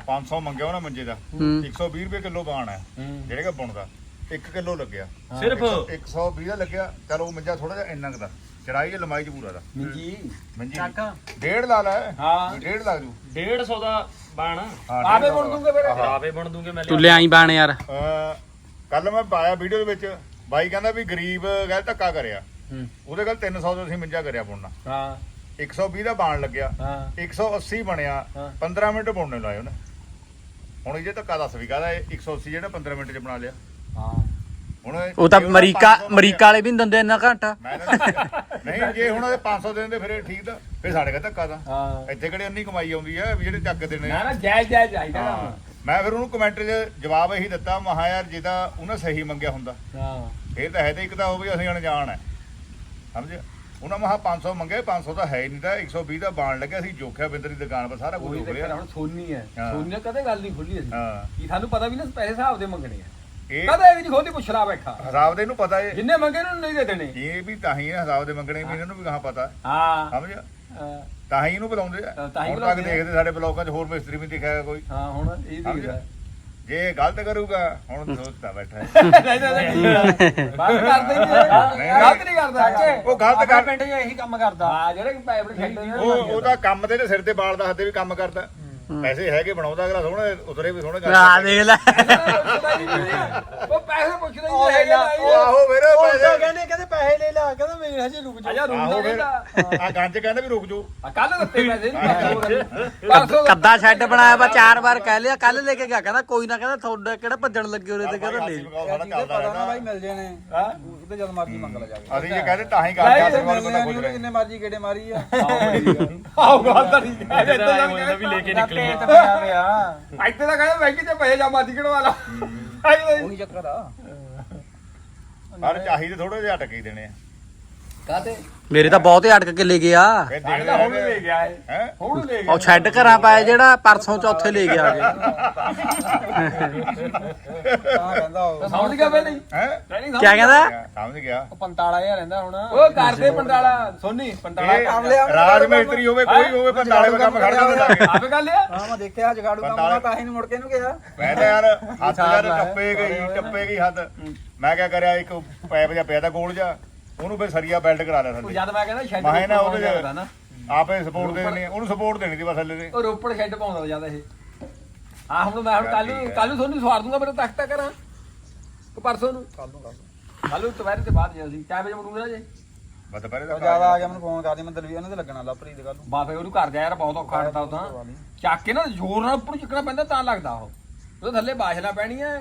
500 ਮੰਗਿਆ ਉਹਨਾਂ ਮੰਜੇ ਦਾ। ਹੂੰ। 120 ਰੁਪਏ ਕਿਲੋ ਬਾਣ ਹੈ ਜਿਹੜੇ ਕਾ ਬੁਣਦਾ 1 ਕਿਲੋ ਲੱਗਿਆ। ਸਿਰਫ? 120 ਦਾ ਲੱਗਿਆ। ਚਲ ਉਹ ਮੰਜਾ ਥੋੜਾ ਜਿਹਾ ਇੰਨਾ ਕੁ ਦਾ। ਚੜਾਈ ਹੈ ਲੰਮਾਈ ਚ ਪੂਰਾ ਦਾ। ਮਿੰਜੀ? ਮੰਜੀ। ਡੇਢ ਲਾ ਲੈ। ਹਾਂ। ਡੇਢ ਲੱਗ ਜੂ। 150 ਦਾ ਬਾਣ। ਆਪੇ ਬਣ ਦੂੰਗੇ ਫਿਰ ਖਰਾਬੇ ਬਣ ਦੂੰਗੇ ਮੈਂ ਤੂੰ ਲਿਆਈ ਬਾਣ ਯਾਰ। ਕੱਲ ਮੈਂ ਪਾਇਆ ਵੀਡੀਓ ਦੇ ਵਿੱਚ। ਬਾਈ ਕਹਿੰਦਾ ਵੀ ਗਰੀਬ ਗੱਲ ਧੱਕਾ ਕਰਿਆ। ਉਹਦੇ ਗੱਲ 300 ਦਾ ਅਸੀਂ ਮੰਜਾ ਕਰਿਆ ਬੁਣਨਾ ਹਾਂ। 120 ਦਾ ਬਾਣ ਲੱਗਿਆ ਹਾਂ। 180 ਬਣਿਆ ਹਾਂ। 15 ਮਿੰਟ ਬੁਣਨੇ ਲਾਏ ਉਹਨੇ। ਹੁਣ ਇਹ ਜੇ ਧੱਕਾ ਦੱਸ ਵੀ ਕਾਹਦਾ ਇਹ 180 ਜਿਹੜਾ 15 ਮਿੰਟ ਚ ਬਣਾ ਲਿਆ। ਹਾਂ। ਹੁਣ ਉਹ ਤਾਂ ਜੇ ਉਹਦਾ ਅਮਰੀਕਾ 500 ਅਮਰੀਕਾ ਵਾਲੇ ਵੀ ਨੀ ਦਿੰਦੇ ਇੰਨਾ ਘੰਟਾ। ਮੈਂ ਤਾਂ- ਨਹੀਂ ਜੇ ਹੁਣ ਉਹਦੇ 500 ਦਿੰਦੇ ਫਿਰ ਇਹ ਠੀਕ ਦਾ ਫਿਰ ਸਾਡੇ ਕਾ ਧੱਕਾ ਦਾ ਹਾਂ। ਇੱਥੇ ਕਿਹੜੇ ਇੰਨੀ ਕਮਾਈ ਆਉਂਦੀ ਹੈ ਵੀ ਜਿਹੜੇ ਚੱਕ ਦੇਣੇ ਨਾ ਨਾ ਜਾਇਜ਼ ਜਾਇਜ਼ ਚਾਹੀਦਾ ਹਾਂ। ਕੰਮ ਮੈਂ ਫਿਰ ਉਹਨੂੰ ਕਮੈਂਟ 'ਚ ਜਵਾਬ ਇਹੀ ਦਿੱਤਾ ਮਹਾ ਯਾਰ ਜਿਹਦਾ ਉਹਨੇ ਸਹੀ ਮੰਗਿਆ ਹੁੰਦਾ। ਹਾਂ। ਇਹ ਤਾਂ ਹੈ ਤੇ ਇੱਕ ਤਾਂ ਉਹ ਵੀ ਅਸੀਂ ਅਣਜਾਣ ਹੈ ਸਮਝ ਉਹਨਾਂ ਮਹਾ 500 ਮੰਗੇ 500 ਤਾਂ ਹੈ ਹੀ ਨਹੀਂ ਤਾਂ 120 ਦਾ ਬਾਣ ਲੱਗਿਆ ਅਸੀਂ ਜੋਖਿਆ ਬਿੰਦਰ ਦੀ ਦੁਕਾਨ 'ਤੇ ਸਾਰਾ ਕੁਝ ਉਹੀ ਹੋ ਤਾਂ ਰਿਹਾ। ਹੁਣ ਸੋਨੀ ਹੈ। ਹਾਂ। ਸੋਨੀ ਨੇ ਕਦੇ ਗੱਲ ਨਹੀਂ ਖੋਲੀ ਅਸੀਂ ਹਾਂ। ਕੀ ਸਾਨੂੰ ਪਤਾ ਵੀ ਨਾ ਪੈਸੇ ਹਿਸਾਬ ਦੇ ਮੰਗਣੇ ਆ। ਇਹ ਕਦੇ ਵੀ ਨਹੀਂ ਖੋਲੀ ਪੁੱਛਣਾ ਬੈਠਾ। ਹਿਸਾਬ ਦੇ ਇਹਨੂੰ ਪਤਾ ਹੈ ਜਿੰਨੇ ਮੰਗੇ ਉਹਨੂੰ ਨਹੀਂ ਦੇ ਦੇਣੇ। ਇਹ ਵੀ ਤਾਂ ਹੀ ਹੈ ਹਿਸਾਬ ਦੇ ਮੰਗਣੇ ਵੀ ਇਹਨਾਂ ਨੂੰ ਵੀ ਕਹਾਂ ਪਤਾ। ਹਾਂ। ਸਮਝ ਹਾਂ, ਤਾਂ ਹੀ ਇਹਨੂੰ ਬੁਲਾਉਂਦੇ ਆ। ਤਾਂ ਹੀ ਹੁਣ ਤੱਕ ਬੁਲਾਉਂਦੇ ਆ। ਦੇਖਦੇ ਸਾਡੇ ਬਲੋਕਾਂ 'ਚ ਹੋਰ ਮਿਸਤਰੀ ਵੀ ਦਿਖਾਇਆ ਕੋਈ। ਹਾਂ ਹੁਣ ਇਹ ਸਮਝ ਦੇਖਦਾ। ਜੇ ਇਹ ਗਲਤ ਕਰੂਗਾ ਹੁਣ ਸੋਚਦਾ ਬੈਠਾ ਹੈ। ਨਹੀਂ ਨਹੀਂ ਨਹੀਂ ਬਾਤ ਕਰਦੇ ਹੀ ਨਹੀਂ ਗਲਤ ਨਹੀਂ ਕਰਦਾ ਉਹ ਗਲਤ ਕਰ ਪਿੰਡ 'ਚ ਇਹੀ ਕੰਮ ਕਰਦਾ। ਹਾਂ ਜਿਹੜੇ ਪਾਈਪ ਛੱਡਦੇ ਨੇ। ਉਹ ਉਹਦਾ ਕੰਮ ਦੇ ਨੇ ਸਿਰ ਤੇ ਬਾਲ ਦੱਸਦੇ ਵੀ ਕੰਮ ਕਰਦਾ। ਪੈਸੇ ਹੈਗੇ ਬਣਾਉਂਦਾ ਅਗਲਾ ਸੋਹਣੇ ਉਤਰੇ ਵੀ ਸੋਹਣੇ ਆ ਦੇਖ ਲੈ। ਉਹ ਪੈਸੇ ਪੁੱਛਦਾ ਹੀ ਨਹੀਂ ਹੈਗਾ ਆਹੋ ਤਾਂ ਪੈਸੇ। ਕਹਿੰਦੇ ਕਹਿੰਦੇ ਪੈਸੇ ਲੈ ਲਾ ਕਹਿੰਦਾ ਮੇਰੇ ਹਜੇ ਰੁਕ ਜਾ ਅਜਾ ਆਹੋ ਫਿਰ ਜਾਂਦਾ ਆ ਗੰਜ ਕਹਿੰਦਾ ਵੀ ਰੁਕ ਜਾਓ। ਕੱਲ ਦਿੱਤੇ ਪੈਸੇ ਨਹੀਂ ਪਰਸੋਂ ਕੱਦਾ ਸ਼ੈੱਡ ਬਣਾਇਆ ਵਾ ਚਾਰ ਵਾਰ ਕਹਿ ਲਿਆ ਕੱਲ ਲੈ ਕੇ ਗਿਆ ਕਹਿੰਦਾ ਕੋਈ ਨਾ ਕਹਿੰਦਾ ਤੁਹਾਡਾ ਕਿਹੜਾ ਭੱਜਣ ਲੱਗੇ ਉਰੇ ਤੇ ਕਹਿੰਦਾ ਮਖੌਲ ਸਾਡਾ ਚੱਲਦਾ ਰਹਿੰਦਾ ਮਿਲ ਜਾਣੇ। ਹਾਂ? ਉਹਦੇ ਜਦ ਮਰਜ਼ੀ ਮੰਗ ਲਾ ਜਾ ਕੇ ਅਸੀਂ ਜੇ ਕਹਿੰਦੇ ਤਾਂ ਹੀ ਕਰਦੇ ਆ ਅਸੀਂ ਮਿਲਣੇ ਬੰਦਾ ਨਹੀਂ ਰਹੇ। ਜਿੰਨੇ ਮਰਜ਼ੀ ਗੇੜੇ ਮਾਰੀ ਆ। ਆਹ ਗੱਲ ਤਾਂ ਠੀਕ ਹੈ ਇੱਥੇ ਤਾਂ ਵੀ ਲੈ ਕੇ ਨਿਕਲੀ ਤੇ ਪਿਆ ਪਿਆ। ਇੱਥੇ ਤਾਂ ਕਹਿੰਦਾ ਬੈਂਕ 'ਚ ਪੈਸੇ ਜਮਾ ਦੀ ਕਢਵਾ ਲਾ। ਉਹੀ ਚੱਕਰ ਆ। ਪਰ ਚਾਹੀਦੇ ਥੋੜੇ ਜਿਹਾ ਅਟਕੇ ਹੀ ਦੇਣੇ ਆ। ਕਾਤੇ ਮੇਰੇ ਤਾਂ ਬਹੁਤੇ ਅਟਕ ਕੇ ਲੈ ਗਿਆ। ਫਿਰ ਹੁਣ ਲੈ। ਗਿਆ ਹੈ? ਹੁਣ ਲੈ ਗਿਆ। ਉਹ ਛੱਡ ਘਰਾਂ ਪਾਇਆ ਜਿਹੜਾ ਪਰਸੋਂ ਚੌਥੇ ਲੈ ਗਿਆ ਜੀ ਤਾਂ ਕਹਿੰਦਾ ਉਹ। ਸਮਝ ਗਿਆ ਨਹੀਂ ਹੈ ਕਿਆ ਕਹਿੰਦਾ? ਸਮਝ ਗਿਆ। ਉਹ 45000 ਰਹਿੰਦਾ ਹੁਣ। ਉਹ ਕਰਦੇ ਪੰਡਾਲਾ ਸੋਨੀ ਪੰਡਾਲਾ ਕਰ ਲਿਆ ਰਾਜ ਮਿਸਤਰੀ ਹੋਵੇ ਕੋਈ ਹੋਵੇ ਪੰਡਾਲੇ ਦਾ ਕੰਮ ਖੜ ਜਾਂਦਾ ਕੇ ਆਪੇ ਕਰ ਲਿਆ? ਹਾਂ ਮੈਂ ਦੇਖਿਆ ਜਗਾੜੂ ਕੰਮ ਮੈਂ ਤਾਂ ਹੀ ਨੂੰ ਮੁੜ ਕੇ ਇਹਨੂੰ ਕਿਹਾ। ਮੈਂ ਤਾਂ ਯਾਰ ਹੱਥ ਯਾਰ ਟੱਪੇ ਗਈ ਟੱਪੇ ਗਈ ਹੱਥ। ਮੈਂ ਕਿਆ ਕਰਿਆ ਇੱਕ ਪੈਪ ਜਿਹਾ ਪਿਆ ਤਾਂ ਗੋਲ ਜਾ ਉਹਨੂੰ ਫਿਰ ਸਰੀਆ ਬੈਲਟ ਕਰਾ ਲਿਆ ਉਹ ਥੱਲੇ। ਜਦ ਮੈਂ ਕਹਿੰਦਾ ਸ਼ੈੱਡ ਮੈਂ ਨਾ ਉਹਦੇ ਨਾ। ਆਪੇ ਸਪੋਰਟ ਦੇ ਦੇਣੀ ਉਹਨੂੰ ਸਪੋਰਟ ਦੇਣੀ ਸੀ ਬਸ ਥੱਲੇ ਤੇ। ਉਹ ਰੋਪੜ ਸ਼ੈੱਡ ਪਾਉਂਦਾ ਜ਼ਿਆਦਾ ਇਹ। ਆ ਹੁਣ ਮੈਂ ਹੁਣ ਕੱਲ ਨੂੰ ਕੱਲ ਨੂੰ ਤੁਹਾਨੂੰ ਸਵਾਰ ਦੂੰਗਾ ਮੇਰਾ ਤਖਤਾ ਕਰਾਂ। ਕਿ ਪਰਸੋਂ ਨੂੰ? ਕੱਲ ਨੂੰ ਕੱਲ ਨੂੰ ਦੁਪਹਿਰ ਤੇ ਬਾਅਦ ਜੇ ਅਸੀਂ। ਕਿਆ ਵਜੇ ਮੁੜੂਗਾ ਜੇ? ਬਸ ਪਹਿਲੇ ਤਾਂ ਜ਼ਿਆਦਾ ਆ ਗਿਆ ਮੈਨੂੰ ਫੋਨ ਕਰਦੀ ਮੈਂ ਦਲਵੀਰ ਨੇ ਤੇ ਲੱਗਣਾ ਲਾਪਰੀ ਦੇ ਕੱਲ ਨੂੰ। ਬਾਫੇ ਉਹਨੂੰ ਘਰ ਜਾ ਯਾਰ ਬਹੁਤ ਔਖਾ ਹੁੰਦਾ ਉਦਾਂ ਚੱਕ ਕੇ ਨਾ ਜ਼ੋਰ ਨਾਲ ਉੱਪਰ ਚੁੱਕਣਾ ਪੈਂਦਾ ਤਾਂ ਲੱਗਦਾ ਉਹ। ਉਹਦੇ ਥੱਲੇ ਬਾਸ਼ਲਾ ਪੈਣੀ ਐ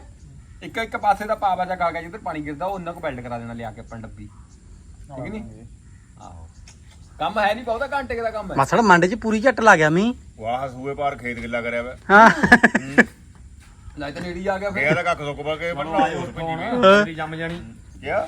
ਇੱਕ ਇੱਕ ਪਾਸੇ ਦਾ ਪਾਵਾ ਜਾ ਗਾ ਗਿਆ ਜਿੱਧਰ ਪਾਣੀ ਗਿਰਦਾ ਉਹ ਉਹਨਾਂ ਕੋ ਬੈਲਟ ਕਰਾ ਦੇਣਾ ਲਿਆ ਕੇ ਆਪਾਂ ਡੱਬੀ। ਠੀਕ ਨਹੀਂ? ਆਹੋ। ਕੰਮ ਹੈ ਨਹੀਂ ਬਹੁਤਾ ਘੰਟੇ ਕੁ ਦਾ ਕੰਮ ਹੈ। ਮਸੜ ਮੰਡ 'ਚ ਪੂਰੀ ਝੱਟ ਲਾ ਗਿਆ ਮੀ ਵਾਹ ਸੂਏ ਪਾਰ ਖੇਤ ਗਿੱਲਾ ਕਰਿਆ ਵਾ। ਹਾਂ। ਲੈ ਤਾਂ ਨੇੜੇ ਹੀ ਆ ਗਿਆ ਫਿਰ। ਤਾਂ ਕੱਖ ਸੁੱਕ ਪਾ ਕੇ ਬਣਾ ਉਸ ਪੰਜੀ ਜੰਮ ਜਾਣੀ। ਕਿਆ?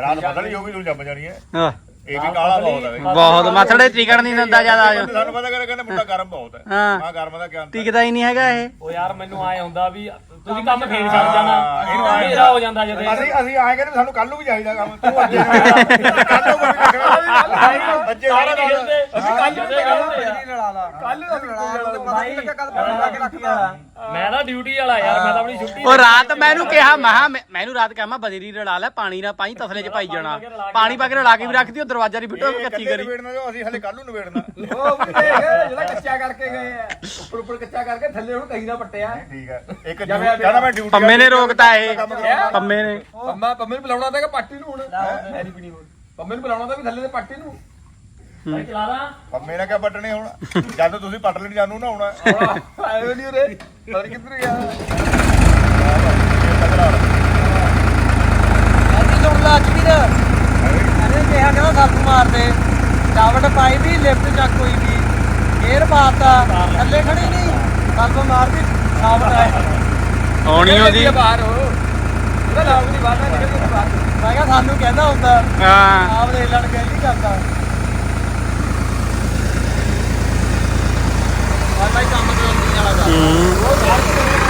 ਰਾਤ ਉਹ ਵੀ ਨੂੰ ਜੰਮ ਜਾਣੀ ਹੈ। ਹਾਂ, ਇਹ ਵੀ ਕਾਲਾ ਬਹੁਤ ਹੈ ਬਹੁਤ। ਮਸੜੇ ਟਿਕਣ ਨਹੀਂ ਦਿੰਦਾ ਜ਼ਿਆਦਾ ਸਾਨੂੰ ਪਤਾ ਕਰੇ ਕਹਿੰਦੇ ਮੁੰਡਾ ਗਰਮ ਬਹੁਤ ਹੈ। ਹਾਂ। ਮੈਂ ਗਰਮ ਦਾ ਕਿਆ ਅੰਤਰ ਟਿਕਦਾ ਹੀ ਨਹੀਂ ਹੈਗਾ ਇਹ। ਉਹ ਯਾਰ ਮੈਨੂੰ ਆਏ ਹੁੰਦਾ ਵੀ ਤੁਸੀਂ ਕੰਮ ਫੇਰ ਛੱਡ ਜਾਣਾ। ਇਹਨੂੰ ਆਏਂ ਮੇਰਾ ਹੋ। ਜਾਂਦਾ ਜਦੇ। ਅਸੀਂ ਅਸੀਂ ਆਏ ਕਹਿੰਦੇ ਸਾਨੂੰ ਕੱਲ ਨੂੰ ਵੀ ਚਾਹੀਦਾ ਕੰਮ। ਤੂੰ ਅੱਜ ਕੱਲ ਨੂੰ ਵੀ ਰੱਖਣਾ ਅੱਜੇ ਸਾਰਾ ਦਿਨ ਅਸੀਂ ਕੱਲ ਨੂੰ ਜਦੇ ਕਹਿੰਦੇ ਆ। ਲੜਾ ਲਾ ਕੱਲ ਨੂੰ ਅਸੀਂ ਪਤਾ ਨਹੀਂ ਲੱਗਾ ਕਦ ਫੋਨ ਲਾ ਕੇ ਰੱਖਦਾ ਮੈਂ ਤਾਂ ਡਿਊਟੀ ਵਾਲਾ ਯਾਰ ਮੈਂ ਤਾਂ ਆਪਣੀ ਛੁੱਟੀ ਉਹ ਰਾਤ ਮੈਨੂੰ ਕਿਹਾ ਮਹਾ ਮੈਨੂੰ ਰਾਤ ਕਿਹਾ ਮੈਂ ਬਦਰੀ ਰਲਾ ਲੈ ਪਾਣੀ ਨਾ ਪਾਈ ਤਸਲੇ 'ਚ ਪਾਈ ਜਾਣਾ। ਪਾਣੀ ਪਾ ਕੇ ਰਲਾ ਕੇ ਵੀ ਰੱਖਦੀ ਉਹ ਦਰਵਾਜ਼ਾ ਨਹੀਂ ਫਿੱਟੋ ਕੱਚੀ ਕਰੀ। ਨਵੇੜਨਾ ਜੋ ਅਸੀਂ ਹਲੇ ਕੱਲ ਨੂੰ ਨਵੇੜਨਾ ਉਹ ਵੀ ਦੇਖ ਜਿਹੜਾ ਕੱਚਾ ਕਰਕੇ ਗਏ ਆ। ਉੱਪਰ ਉੱਪਰ ਕੱਚਾ ਕਰਕੇ ਥੱਲੇ ਹੁਣ ਕਹੀ ਨਾ ਪੱਟਿਆ। ਠੀਕ ਹੈ ਇੱਕ ਕਹਿੰਦਾ ਮੈਂ ਡਿਊਟੀ ਪੰਮੇ ਨੇ ਰੋਕਤਾ ਇਹ। ਪੰਮੇ ਨੇ। ਪੰਮਾ ਪੰਮੇ ਨੂੰ ਬੁਲਾਉਣਾ ਤਾਂ ਕਿ ਪੱਟੀ ਨੂੰ ਹੁਣ। ਪੰਮੇ ਨੂੰ ਬੁਲਾਉਣਾ ਤਾਂ ਵੀ ਥੱਲੇ ਤੇ ਪੱਟੀ ਨੂੰ। ਭਾਈ ਚਲਾ ਲਾ। ਪੰਮੇ ਨੇ ਕਿਆ ਪੱਟਣੇ ਹੁਣ? ਜਦ ਤੁਸੀਂ ਪੱਟ ਲੈਣ ਜਾਨੂੰ ਨਾ ਆਉਣਾ ਆਏ ਨਹੀਂ ਉਰੇ। ਪਤਾ ਕਿੱਧਰ ਗਿਆ। ਅੱਜ ਸੁਣ ਲਾ ਅੱਜ ਵੀਰ ਅਰੇ ਕਿਹਾ ਕਹਿੰਦਾ ਸੱਪ ਮਾਰਦੇ ਚਾਵਟ ਪਾਈ ਵੀ ਲਿਫਟ ਚੱਕ ਹੋਈ ਵੀ। ਗੇਅਰ ਪਾਤਾ ਥੱਲੇ ਖੜੀ ਨਹੀਂ ਚਾਵਟ ਆਏ ਆਉਣੀ ਉਹਦੀ। ਬਾਹਰ ਹੋ। ਉਹਦਾ ਨਾਮ ਨਹੀਂ ਬਾਹਰ ਨਿਕਲ ਕੇ ਬਾਹਰ ਮੈਂ ਕਿਹਾ ਸਾਨੂੰ ਕਹਿੰਦਾ ਹੁੰਦਾ ਹਾਂ। ਆਪ ਦੇ ਲੜ ਕੇ ਨਹੀਂ ਕਰਦਾ ਆ ਕੰਮ ਤੇ ਨਹੀਂ ਵਾਲਾ ਦਾ ਹੂੰ।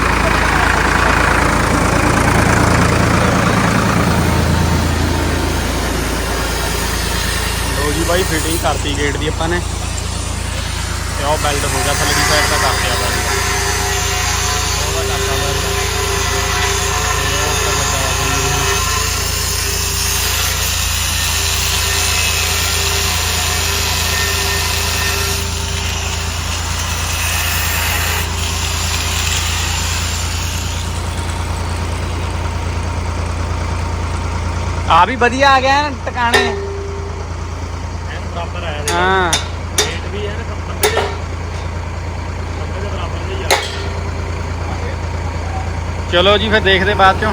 ਲੋ ਜੀ ਬਾਈ ਫਿਟਿੰਗ ਕਰਤੀ ਗੇਟ ਦੀ ਆਪਾਂ ਨੇ ਤੇ ਉਹ ਬੈਲਟ ਹੋ ਗਿਆ, ਥੱਲੇ ਦੀ ਸਾਈਡ ਦਾ ਕਰ ਦਿਆ ਬਾਈ ਉਹਦਾ ਕਰਤਾ ਬਾਈ ਤੇ ਉਹ ਉੱਪਰ ਲੱਗਾ ਵਾ ਬਾਈ। ਆ ਵੀ ਵਧੀਆ ਆ ਗਿਆ ਨਾ ਟਿਕਾਣੇ। ਐਨ ਬਰਾਬਰ ਆਇਆ ਦੇ ਹਾਂ। ਰੇਟ ਵੀ ਐਨ ਬੰਦੇ ਦੇ। ਬੰਦੇ ਦੇ ਬਰਾਬਰ ਦੇ ਹੀ ਆ। ਚਲੋ ਜੀ ਫਿਰ ਦੇਖਦੇ ਬਾਅਦ ਚੋਂ।